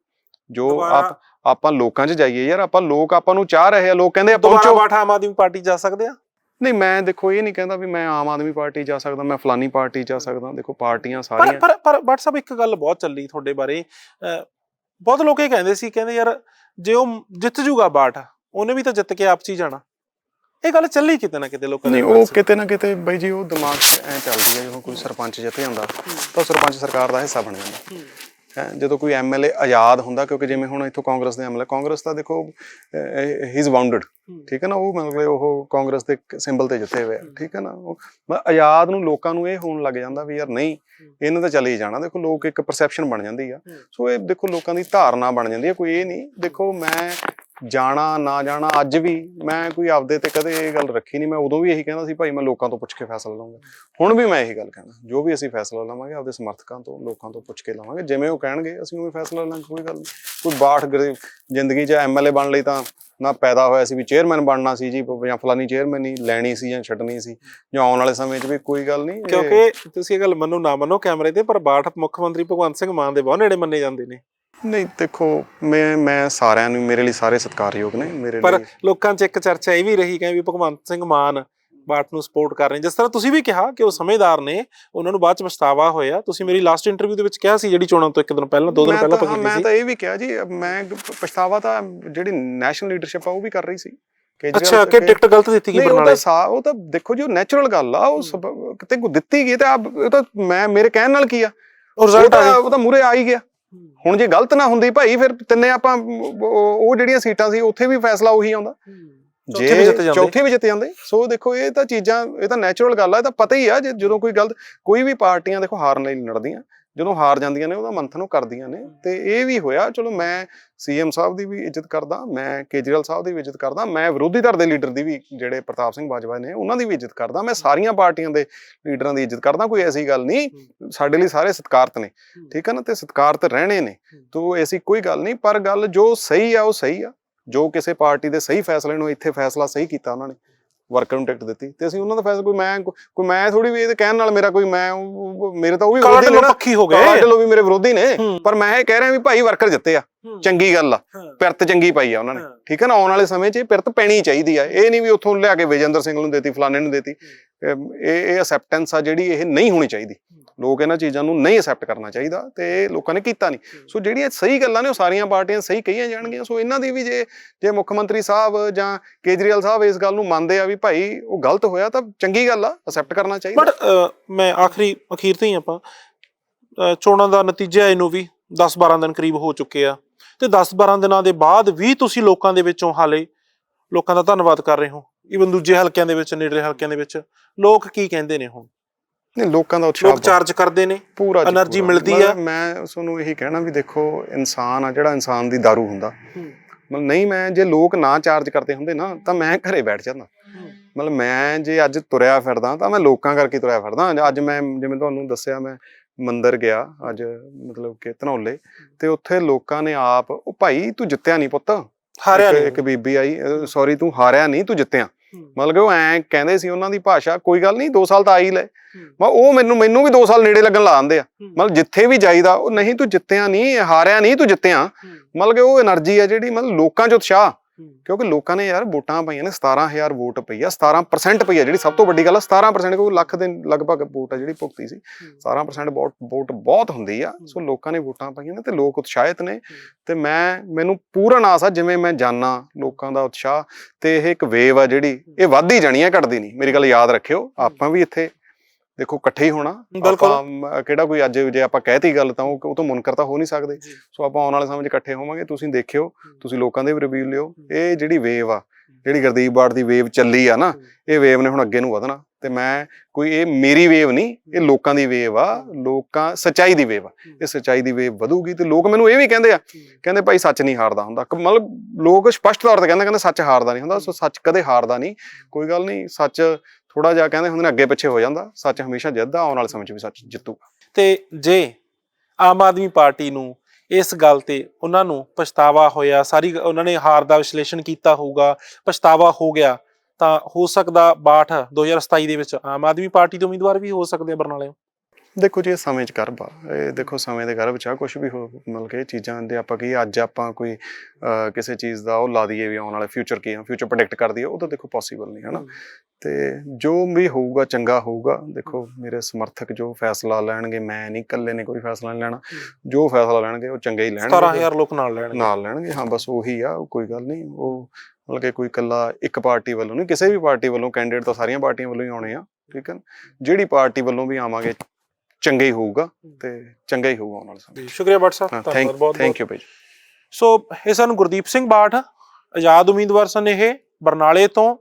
ਜੋ ਆਪ ਆਪਾਂ ਲੋਕਾਂ 'ਚ ਜਾਈਏ ਯਾਰ ਆਪਾਂ ਲੋਕ ਆਪਾਂ ਨੂੰ ਚਾਹ ਰਹੇ ਆ ਲੋਕ ਕਹਿੰਦੇ ਆ ਪਹੁੰਚੋ। ਬਾਠ ਆਮ ਆਦਮੀ ਪਾਰਟੀ ਜਾ ਸਕਦੇ ਆ? ਨਹੀਂ ਮੈਂ ਦੇਖੋ ਇਹ ਨਹੀਂ ਕਹਿੰਦਾ ਵੀ ਮੈਂ ਆਮ ਆਦਮੀ ਪਾਰਟੀ ਜਾ ਸਕਦਾ ਮੈਂ ਫਲਾਨੀ ਪਾਰਟੀ ਜਾ ਸਕਦਾ। ਦੇਖੋ ਪਾਰਟੀਆਂ ਪਰ ਸਾਰੀਆਂ ਪਰ ਪਰ ਬਟ ਸਾਹਿਬ ਇੱਕ ਗੱਲ ਬਹੁਤ ਚੱਲੀ ਤੁਹਾਡੇ ਬਾਰੇ। ਬਹੁਤ ਲੋਕ ਇਹ ਕਹਿੰਦੇ ਸੀ ਕਹਿੰਦੇ ਯਾਰ ਜੇ ਉਹ ਜਿੱਤ ਜੂਗਾ ਬਾਠ ਉਹਨੇ ਵੀ ਤਾਂ ਜਿੱਤ ਕੇ ਆਪ 'ਚ ਹੀ ਜਾਣਾ। ਇਹ ਗੱਲ ਚੱਲੀ ਕਿਤੇ ਨਾ ਕਿਤੇ ਲੋਕਾਂ ਨਹੀਂ ਦੇ ਉਹ ਮਨ 'ਚ। ਕਿਤੇ ਨਾ ਕਿਤੇ ਬਾਈ ਜੀ ਉਹ ਦਿਮਾਗ 'ਚ ਐ ਚੱਲਦੀ ਹੈ ਜਦੋਂ ਕੋਈ ਸਰਪੰਚ ਜਿੱਤ ਜਾਂਦਾ ਤਾਂ ਉਹ ਸਰਪੰਚ ਸਰਕਾਰ ਦਾ ਹਿੱਸਾ ਬਣ ਜਾਂਦਾ ਹੂੰ। ਜਦੋਂ ਕੋਈ ਐਮਐਲਏ ਆਜ਼ਾਦ ਹੁੰਦਾ ਕਿਉਂਕਿ ਜਿਵੇਂ ਹੁਣ ਇੱਥੋਂ ਕਾਂਗਰਸ ਦੇ ਐਮਐਲਏ ਕਾਂਗਰਸ ਤਾਂ ਦੇਖੋ ਹੀ ਇਜ਼ ਬਾਉਂਡਡ। ਠੀਕ ਹੈ ਨਾ ਉਹ ਮਤਲਬ ਉਹ ਕਾਂਗਰਸ ਦੇ ਸਿੰਬਲ ਤੇ ਜਿੱਤੇ ਹੋਏ ਆ ਠੀਕ ਹੈ ਨਾ ਉਹ ਆਜ਼ਾਦ ਨੂੰ ਲੋਕਾਂ ਨੂੰ ਇਹ ਹੋਣ ਲੱਗ ਜਾਂਦਾ ਵੀ ਯਾਰ ਨਹੀਂ ਇਹਨਾਂ ਤਾਂ ਚਲੇ ਜਾਣਾ ਦੇਖੋ ਲੋਕ ਇੱਕ ਪਰਸੈਪਸ਼ਨ ਬਣ ਜਾਂਦੀ ਆ। ਸੋ ਇਹ ਦੇਖੋ ਲੋਕਾਂ ਦੀ ਧਾਰਨਾ ਬਣ ਜਾਂਦੀ ਹੈ ਕੋਈ ਇਹ ਨਹੀਂ ਦੇਖੋ ਮੈਂ ਜਾਣਾ, ਨਾ ਜਾਣਾ, ਅੱਜ ਵੀ ਮੈਂ ਕੋਈ ਆਪਦੇ ਤੇ ਕਦੇ ਇਹ ਗੱਲ ਰੱਖੀ ਨਹੀਂ। ਮੈਂ ਉਦੋਂ ਵੀ ਇਹੀ ਕਹਿੰਦਾ ਸੀ, ਭਾਈ ਮੈਂ ਲੋਕਾਂ ਤੋਂ ਪੁੱਛ ਕੇ ਫੈਸਲਾ ਲਵਾਂਗਾ ਹੁਣ ਵੀ ਮੈਂ ਇਹੀ ਗੱਲ ਕਹਿੰਦਾ, ਜੋ ਵੀ ਅਸੀਂ ਫੈਸਲਾ ਲਵਾਂਗੇ, ਆਪਦੇ ਸਮਰਥਕਾਂ ਤੋਂ, ਲੋਕਾਂ ਤੋਂ ਪੁੱਛ ਕੇ ਲਵਾਂਗੇ। ਜਿਵੇਂ ਉਹ ਕਹਿਣਗੇ, ਅਸੀਂ ਉਵੇਂ ਫੈਸਲਾ ਲਾਂਗੇ ਕੋਈ ਗੱਲ ਨਹੀਂ। ਕੋਈ ਬਾਠ ਗਰੀ ਜ਼ਿੰਦਗੀ 'ਚ ਐਮਐਲਏ ਬਣ ਲਈ ਤਾਂ ਨਾ ਪੈਦਾ ਹੋਇਆ ਸੀ ਵੀ ਚੇਅਰਮੈਨ ਬਣਨਾ ਸੀ ਜੀ, ਜਾਂ ਫਲਾਨੀ ਚੇਅਰਮੈਨ ਹੀ ਲੈਣੀ ਸੀ ਜਾਂ ਛੱਡਣੀ ਸੀ, ਜਾਂ ਆਉਣ ਵਾਲੇ ਸਮੇਂ 'ਚ ਵੀ ਕੋਈ ਗੱਲ ਨਹੀਂ। ਇਹ- ਕਿਉਂਕਿ ਤੁਸੀਂ ਇਹ ਗੱਲ ਮੰਨੋ ਨਾ ਮੰਨੋ, ਕੈਮਰੇ ਤੇ, ਪਰ ਬਾਠ ਮੁੱਖ ਮੰਤਰੀ ਭਗਵੰਤ ਸਿੰਘ ਮਾਨ ਦੇ ਬਹੁਤ ਨੇੜੇ ਮੰਨੇ ਜਾਂਦੇ ਨੇ। ਨਹੀਂ ਦੇਖੋ ਮੈਂ ਮੈਂ ਸਾਰਿਆਂ ਨੂੰ ਮੇਰੇ ਲਈ ਸਾਰੇ ਸਤਿਕਾਰਯੋਗ ਨੇ ਮੇਰੇ ਪਰ ਲਈ ਲੋਕਾਂ 'ਚ ਇੱਕ ਚਰਚਾ ਇਹ ਵੀ ਰਹੀ ਕਿ ਵੀ ਭਗਵੰਤ ਸਿੰਘ ਮਾਨ ਬਾਠ ਨੂੰ ਸਪੋਰਟ ਕਰ ਰਹੇ ਨੇ। ਜਿਸ ਤਰ੍ਹਾਂ ਤੁਸੀਂ ਵੀ ਕਿਹਾ ਕਿ ਉਹ ਸਮਝਦਾਰ ਨੇ ਉਹਨਾਂ ਨੂੰ ਬਾਅਦ ਚ ਪਛਤਾਵਾ ਹੋਇਆ। ਤੁਸੀਂ ਮੇਰੀ ਲਾਸਟ ਇੰਟਰਵਿਊ ਦੇ ਵਿੱਚ ਕਿਹਾ ਸੀ ਜਿਹੜੀ ਚੋਣਾਂ ਤੋਂ ਇੱਕ ਦਿਨ ਪਹਿਲਾਂ ਦੋ ਦਿਨ ਮੈਂ ਪਹਿਲਾਂ ਤਾਂ- ਆਪਾਂ ਮੈਂ ਤਾਂ ਇਹ ਵੀ ਕਿਹਾ ਜੀ ਮੈਂ ਪਛਤਾਵਾ ਤਾਂ ਜਿਹੜੀ ਨੈਸ਼ਨਲ ਲੀਡਰਸ਼ਿਪ ਆ ਉਹ ਵੀ ਕਰ ਰਹੀ ਸੀ। ਕੇਜਰੀਵਾਲ ਅੱਛਾ ਕਿ ਟਿਕਟ ਗਲਤ ਦਿੱਤੀ ਗਈ ਨਹੀਂ ਉਹ ਬਰਨਾਲੇ? ਤਾਂ ਸਾ ਉਹ ਤਾਂ ਦੇਖੋ ਜੀ ਉਹ ਨੈਚੁਰਲ ਗੱਲ ਆ ਉਹ ਸਭ- ਕਿਤੇ ਕੋ ਦਿੱਤੀ ਗਈ ਤਾਂ ਆਪ- ਉਹ ਤਾਂ ਮੈਂ ਮੇਰੇ ਕਹਿਣ ਨਾਲ ਕੀ ਆ? ਉਹ ਉਹ ਰਿਜ਼ਲਟ ਤਾਂ ਆ ਉਹ ਤਾਂ ਮੂਰੇ ਆ ਹੀ ਗਿਆ। ਹੁਣ ਜੇ ਗਲਤ ਨਾ ਹੁੰਦੀ ਭਾਈ ਫਿਰ ਤਿੰਨੇ ਆਪਾਂ ਉਹ ਜਿਹੜੀਆਂ ਸੀਟਾਂ ਸੀ ਉੱਥੇ ਵੀ ਫੈਸਲਾ ਉਹੀ ਆਉਂਦਾ। ਚੌਥੇ ਵੀ ਜਿੱਤ ਜਾਂਦੇ। ਚੌਥੇ ਵੀ ਜਿੱਤ ਜਾਂਦੇ। ਸੋ ਦੇਖੋ ਇਹ ਤਾਂ ਚੀਜ਼ਾਂ ਇਹ ਤਾਂ ਨੈਚੁਰਲ ਗੱਲ ਆ ਇਹ ਤਾਂ ਪਤਾ ਹੀ ਆ ਜੇ ਜਦੋਂ ਕੋਈ ਗਲਤ ਕੋਈ ਵੀ ਪਾਰਟੀਆਂ ਦੇਖੋ ਹਾਰਨ ਲਈ ਲੜਦੀਆਂ। ਜਦੋਂ ਹਾਰ ਜਾਂਦੀਆਂ ਨੇ ਉਹਦਾ ਮੰਥਨ ਉਹ ਕਰਦੀਆਂ ਨੇ। ਤੇ ਇਹ ਵੀ ਹੋਇਆ ਚਲੋ ਮੈਂ ਸੀਐਮ ਸਾਹਿਬ ਦੀ ਵੀ ਇੱਜ਼ਤ ਕਰਦਾ ਮੈਂ ਕੇਜਰੀਵਾਲ ਸਾਹਿਬ ਦੀ ਵੀ ਇੱਜ਼ਤ ਕਰਦਾ ਮੈਂ ਵਿਰੋਧੀ ਧਿਰ ਦੇ ਲੀਡਰ ਦੀ ਵੀ ਜਿਹੜੇ ਪ੍ਰਤਾਪ ਸਿੰਘ ਬਾਜਵਾ ਨੇ ਉਹਨਾਂ ਦੀ ਵੀ ਇੱਜ਼ਤ ਕਰਦਾ ਮੈਂ ਸਾਰੀਆਂ ਪਾਰਟੀਆਂ ਦੇ ਲੀਡਰਾਂ ਦੀ ਇੱਜ਼ਤ ਕਰਦਾ ਕੋਈ ਐਸੀ ਗੱਲ ਨਹੀਂ ਸਾਡੇ ਲਈ ਸਾਰੇ ਸਤਿਕਾਰਤ ਨੇ ਠੀਕ ਹੈ ਨਾ? ਤੇ ਸਤਿਕਾਰਤ ਰਹਿਣੇ ਨੇ ਤੋ ਐਸੀ ਕੋਈ ਗੱਲ ਨਹੀਂ ਪਰ ਗੱਲ ਜੋ ਸਹੀ ਆ ਉਹ ਸਹੀ ਆ। ਜੋ ਕਿਸੇ ਪਾਰਟੀ ਦੇ ਸਹੀ ਫੈਸਲੇ ਨੂੰ ਇੱਥੇ ਫੈਸਲਾ ਸਹੀ ਕੀਤਾ ਉਹਨਾਂ ਨੇ ਵਰਕਰ ਨੂੰ ਟਿਕਟ ਦਿੱਤੀ ਤੇ ਅਸੀਂ ਉਹਨਾਂ ਦਾ ਫੈਸਲਾ ਕੋਈ ਮੈਂ ਕੋਈ ਮੈਂ ਥੋੜੀ ਵੀ ਇਹ ਕਹਿਣ ਨਾਲ ਮੇਰਾ ਕੋਈ ਮੈਂ ਮੇਰੇ ਤਾਂ ਉਹ ਵੀ ਕਾਲਾ ਵਿਰੋਧੀ ਨੇ ਪੱਖੀ ਹੋ ਕਾਲਾ ਗਏ ਢਿੱਲੋਂ ਵੀ ਮੇਰੇ ਵਿਰੋਧੀ ਨੇ। ਪਰ ਮੈਂ ਇਹ ਕਹਿ ਰਿਹਾ ਵੀ ਭਾਈ ਵਰਕਰ ਜਿੱਤੇ ਆ। ਚੰਗੀ ਗੱਲ ਆ। ਪਿਰਤ ਚੰਗੀ ਪਾਈ ਆ ਉਹਨਾਂ ਨੇ। ਠੀਕ ਹੈ ਨਾ? ਆਉਣ ਵਾਲੇ ਸਮੇਂ 'ਚ ਇਹ ਪਿਰਤ ਪੈਣੀ ਚਾਹੀਦੀ ਆ। ਇਹ ਨਹੀਂ ਵੀ ਉੱਥੋਂ ਲਿਆ ਕੇ ਵਿਜੇਂਦਰ ਸਿੰਘ ਨੂੰ ਦੇਤੀ ਫਲਾਣੇ ਨੂੰ ਦੇਤੀ। ਇਹ ਇਹ ਅਸੈਪਟੈਂਸ ਆ ਜਿਹੜੀ ਇਹ ਨਹੀਂ ਹੋਣੀ ਚਾਹੀਦੀ। ਲੋਕ ਇਹਨਾਂ ਚੀਜ਼ਾਂ ਨੂੰ ਨਹੀਂ ਅਸੈਪਟ ਕਰਨਾ ਚਾਹੀਦਾ ਤੇ ਲੋਕਾਂ ਨੇ ਕੀਤਾ ਨਹੀਂ। ਸੋ ਜਿਹੜੀਆਂ ਸਹੀ ਗੱਲਾਂ ਨੇ ਉਹ ਸਾਰੀਆਂ ਪਾਰਟੀਆਂ ਸਹੀ ਕਹੀਆਂ ਜਾਣਗੀਆਂ। ਸੋ ਇਹਨਾਂ ਦੀ ਵੀ ਜੇ ਜੇ ਮੁੱਖ ਮੰਤਰੀ ਸਾਹਿਬ ਜਾਂ ਕੇਜਰੀਵਾਲ ਸਾਹਿਬ ਇਸ ਗੱਲ ਨੂੰ ਮੰਨਦੇ ਆ ਵੀ ਭਾਈ ਉਹ ਗਲਤ ਹੋਇਆ ਤਾਂ ਚੰਗੀ ਗੱਲ ਆ ਅਸੈਪਟ ਕਰਨਾ ਚਾਹੀਦਾ। ਬਟ ਮੈਂ ਆਖਰੀ ਅਖੀਰ ਤੇ ਹੀ ਆਪਾਂ ਚੋਣਾਂ ਦਾ ਨਤੀਜਾ ਇਹਨੂੰ ਵੀ 10-12 ਦਿਨ ਕਰੀਬ ਹੋ ਚੁੱਕੇ ਆ। ਤੇ 10-12 ਦਿਨਾਂ ਦੇ ਬਾਅਦ ਵੀ ਤੁਸੀਂ ਲੋਕਾਂ ਦੇ ਵਿੱਚੋਂ ਹਾਲੇ ਲੋਕਾਂ ਦਾ ਧੰਨਵਾਦ ਕਰ ਰਹੇ ਹੋ। ਇਵਨ ਦੂਜੇ ਹਲਕਿਆਂ ਦੇ ਵਿੱਚ ਨੇੜਲੇ ਹਲਕਿਆਂ ਦੇ ਵਿੱਚ। ਲੋਕ ਕੀ ਕਹਿੰਦੇ ਨੇ ਹੁਣ? ਨਹੀਂ ਲੋਕਾਂ ਦਾ ਉਤਸ਼ਾਹ ਚਾਰਜ ਕਰਦੇ ਨੇ ਪੂਰਾ એનર્ਜੀ ਮਿਲਦੀ ਆ। ਮੈਂ ਤੁਹਾਨੂੰ ਇਹੀ ਕਹਿਣਾ ਵੀ ਦੇਖੋ ਇਨਸਾਨ ਆ ਜਿਹੜਾ ਇਨਸਾਨ ਦੀ दारू ਹੁੰਦਾ। ਮਤਲਬ ਨਹੀਂ ਮੈਂ ਜੇ ਲੋਕ ਨਾ ਚਾਰਜ ਕਰਦੇ ਹੁੰਦੇ ਨਾ ਤਾਂ ਮੈਂ ਘਰੇ ਬੈਠ ਜਾਂਦਾ। ਮਤਲਬ ਮੈਂ ਜੇ ਅੱਜ ਤੁਰਿਆ ਫਿਰਦਾ ਤਾਂ ਮੈਂ ਲੋਕਾਂ ਕਰਕੇ ਤੁਰਿਆ ਫਿਰਦਾ। ਅੱਜ ਮੈਂ ਜਿਵੇਂ ਤੁਹਾਨੂੰ ਦੱਸਿਆ ਮੈਂ ਮੰਦਰ ਗਿਆ ਅੱਜ ਮਤਲਬ ਕਿ ਧਨੌਲੇ। ਤੇ ਉੱਥੇ ਲੋਕਾਂ ਨੇ ਆਪ ਉਹ ਭਾਈ ਤੂੰ ਜਿੱਤਿਆ ਨਹੀਂ ਪੁੱਤ। ਹਾਰਿਆ ਇੱਕ ਬੀਬੀ ਆਈ ਸੌਰੀ ਤੂੰ ਹਾਰਿਆ ਨਹੀਂ ਤੂੰ ਜਿੱਤਿਆ। ਮਤਲਬ ਕਿ ਉਹ ਐ ਕਹਿੰਦੇ ਸੀ ਉਹਨਾਂ ਦੀ ਭਾਸ਼ਾ ਕੋਈ ਗੱਲ ਨਹੀਂ 2 ਸਾਲ ਤਾਂ ਆਈ ਲੈ। ਮੈਂ ਉਹ ਮੈਨੂੰ ਮੈਨੂੰ ਵੀ 2 ਸਾਲ ਨੇੜੇ ਲੱਗਣ ਲਾ ਦਿੰਦੇ ਆ। ਮਤਲਬ ਜਿੱਥੇ ਵੀ ਜਾਈਦਾ ਉਹ ਨਹੀਂ ਤੂੰ ਜਿੱਤਿਆ ਨਹੀਂ ਹਾਰਿਆ ਨਹੀਂ ਤੂੰ ਜਿੱਤਿਆ। ਮਤਲਬ ਕਿ ਉਹ એનર્ਜੀ ਆ ਜਿਹੜੀ ਮਤਲਬ ਲੋਕਾਂ 'ਚ ਉਤਸ਼ਾਹ। ਕਿਉਂਕਿ ਲੋਕਾਂ ਨੇ ਯਾਰ ਵੋਟਾਂ ਪਈਆਂ ਨੇ 17000 ਵੋਟ ਪਈ ਆ 17% ਪਈ ਆ ਜਿਹੜੀ ਸਭ ਤੋਂ ਵੱਡੀ ਗੱਲ ਆ 17% ਕੋਈ ਲੱਖ ਦੇ ਲਗਭਗ ਵੋਟ ਆ ਜਿਹੜੀ ਭੁਗਤੀ ਸੀ। 17% ਵੋਟ ਵੋਟ ਬਹੁਤ ਹੁੰਦੀ ਆ। ਸੋ ਲੋਕਾਂ ਨੇ ਵੋਟਾਂ ਪਾਈਆਂ ਨੇ ਤੇ ਲੋਕ ਉਤਸ਼ਾਹਿਤ ਨੇ ਤੇ ਮੈਂ ਮੈਨੂੰ ਪੂਰਨ ਆਸ ਆ ਜਿਵੇਂ ਮੈਂ ਜਾਣਾ ਲੋਕਾਂ ਦਾ ਉਤਸ਼ਾਹ ਤੇ ਇਹ ਇੱਕ ਵੇਵ ਆ ਜਿਹੜੀ ਇਹ ਵੱਧਦੀ ਜਾਣੀ ਆ ਘਟਦੀ ਨਹੀਂ। ਮੇਰੀ ਗੱਲ ਯਾਦ ਰੱਖਿਓ ਆਪਾਂ ਵੀ ਇੱਥੇ ਦੇਖੋ ਇਕੱਠੇ ਹੀ ਹੋਣਾ। ਆਪਾਂ ਕਿਹੜਾ ਕੋਈ ਅੱਜ ਜੇ ਆਪਾਂ ਕਹਿਤੀ ਗੱਲ ਤਾਂ ਉਹ ਤੋਂ ਮੁਨਕਰ ਤਾਂ ਹੋ ਨਹੀਂ ਸਕਦੇ। ਸੋ ਆਪਾਂ ਆਉਣ ਵਾਲੇ ਸਮੇਂ 'ਚ ਇਕੱਠੇ ਹੋਵਾਂਗੇ। ਤੁਸੀਂ ਦੇਖਿਓ ਤੁਸੀਂ ਲੋਕਾਂ ਦੇ ਵੀ ਰਿਵਿਊ ਲਿਓ। ਇਹ ਜਿਹੜੀ ਵੇਵ ਆ ਜਿਹੜੀ ਗੁਰਦੀਪ ਬਾੜ ਦੀ ਵੇਵ ਚੱਲੀ ਆ ਨਾ ਇਹ ਵੇਵ ਨੇ ਹੁਣ ਅੱਗੇ ਨੂੰ ਵਧਣਾ। ਤੇ ਮੈਂ ਕੋਈ ਇਹ ਮੇਰੀ ਵੇਵ ਨਹੀਂ ਇਹ ਲੋਕਾਂ ਦੀ ਵੇਵ ਆ। ਲੋਕਾਂ ਸਚਾਈ ਦੀ ਵੇਵ ਆ। ਇਹ ਸਚਾਈ ਦੀ ਵੇਵ ਵਧੂਗੀ ਤੇ ਲੋਕ ਮੈਨੂੰ ਇਹ ਵੀ ਕਹਿੰਦੇ ਆ ਕਹਿੰਦੇ ਭਾਈ ਸੱਚ ਨਹੀਂ ਹਾਰਦਾ ਹੁੰਦਾ। ਮਤਲਬ ਲੋਕ ਸਪਸ਼ਟ ਤੌਰ ਤੇ ਕਹਿੰਦੇ ਕਹਿੰਦੇ ਸੱਚ ਹਾਰਦਾ ਨਹੀਂ ਹੁੰਦਾ। ਸੋ ਸੱਚ ਕਦੇ ਹਾਰਦਾ ਨਹੀਂ। ਕੋਈ ਗੱਲ ਨਹੀਂ ਸੱਚ ਥੋੜਾ ਜਿਹਾ ਕਹਿੰਦੇ ਹੁੰਦੇ ਨੇ ਅੱਗੇ ਪਿੱਛੇ ਹੋ ਜਾਂਦਾ, ਸੱਚ ਹਮੇਸ਼ਾ ਜਿੱਤਦਾ, ਆਉਣ ਵਾਲੇ ਸਮੇਂ 'ਚ ਵੀ ਸੱਚ ਜਿੱਤੂਗਾ। ਤੇ ਜੇ ਆਮ ਆਦਮੀ ਪਾਰਟੀ ਨੂੰ ਇਸ ਗੱਲ ਤੇ ਉਹਨਾਂ ਨੂੰ ਪਛਤਾਵਾ ਹੋਇਆ, ਸਾਰੀ ਉਹਨਾਂ ਨੇ ਹਾਰ ਦਾ ਵਿਸ਼ਲੇਸ਼ਣ ਕੀਤਾ ਹੋਊਗਾ, ਪਛਤਾਵਾ ਹੋ ਗਿਆ, ਤਾਂ ਹੋ ਸਕਦਾ 62 2027 ਦੇ ਵਿੱਚ ਆਮ ਆਦਮੀ ਪਾਰਟੀ ਦੇ ਉਮੀਦਵਾਰ ਵੀ ਹੋ ਸਕਦੇ ਆ ਬਰਨਾਲੇ। ਦੇਖੋ ਜੀ ਇਹ ਸਮੇਂ 'ਚ ਗਰਭ ਆ ਇਹ ਦੇਖੋ ਸਮੇਂ ਦੇ ਗਰਭ 'ਚ ਆ ਕੁਝ ਵੀ ਹੋ ਮਤਲਬ ਕਿ ਚੀਜ਼ਾਂ ਦੇ ਆਪਾਂ ਕੀ ਅੱਜ ਆਪਾਂ ਕੋਈ ਕਿਸੇ ਚੀਜ਼ ਦਾ ਉਹ ਲਾ ਦਈਏ ਵੀ ਆਉਣ ਵਾਲਾ ਫਿਊਚਰ ਕੀ ਆ ਫਿਊਚਰ ਪ੍ਰੈਡਿਕਟ ਕਰ ਦਈਏ ਉਹ ਤਾਂ ਦੇਖੋ ਪੋਸੀਬਲ ਨਹੀਂ ਹੈ ਨਾ ਤੇ ਜੋ ਵੀ ਹੋਊਗਾ ਚੰਗਾ ਹੋਊਗਾ ਦੇਖੋ ਮੇਰੇ ਸਮਰਥਕ ਜੋ ਫੈਸਲਾ ਲੈਣਗੇ ਮੈਂ ਨਹੀਂ ਇਕੱਲੇ ਨੇ ਕੋਈ ਫੈਸਲਾ ਨਹੀਂ ਲੈਣਾ। ਜੋ ਫੈਸਲਾ ਲੈਣਗੇ ਉਹ ਚੰਗਾ ਹੀ ਲੈਣਗੇ। 17000 ਲੋਕ ਨਾਲ ਲੈਣਗੇ। ਨਾਲ ਲੈਣਗੇ ਹਾਂ ਬਸ ਉਹੀ ਆ ਕੋਈ ਗੱਲ ਨਹੀਂ ਉਹ ਮਤਲਬ ਕਿ ਕੋਈ ਇਕੱਲਾ ਇੱਕ ਪਾਰਟੀ ਵੱਲੋਂ ਨਹੀਂ ਕਿਸੇ ਵੀ ਪਾਰਟੀ ਵੱਲੋਂ ਕੈਂਡੀਡੇਟ ਤਾਂ ਸਾਰੀਆਂ ਪਾਰਟੀਆਂ ਵੱਲੋਂ ਹੀ ਆਉਣੇ ਆ ਠੀਕ ਹੈ? ਜਿਹੜੀ ਪਾਰਟੀ ਵੱਲੋਂ ਵੀ ਆਵਾਂਗੇ ਚੰਗਾ ਹੀ ਹੋਊਗਾ ਤੇ ਚੰਗਾ ਹੀ ਹੋਊਗਾ ਉਹਨਾਂ ਨਾਲ ਸ਼ੁਕਰੀਆ ਭੱਟ ਸਾਹਿਬ ਧੰਨਵਾਦ ਬਹੁਤ ਥੈਂਕ ਯੂ ਭਾਈ ਸੋ ਇਹ ਸਾਨੂੰ ਗੁਰਦੀਪ ਸਿੰਘ ਬਾਠ ਆਜ਼ਾਦ ਉਮੀਦਵਾਰ ਸਨ ਇਹ ਬਰਨਾਲੇ ਤੋਂ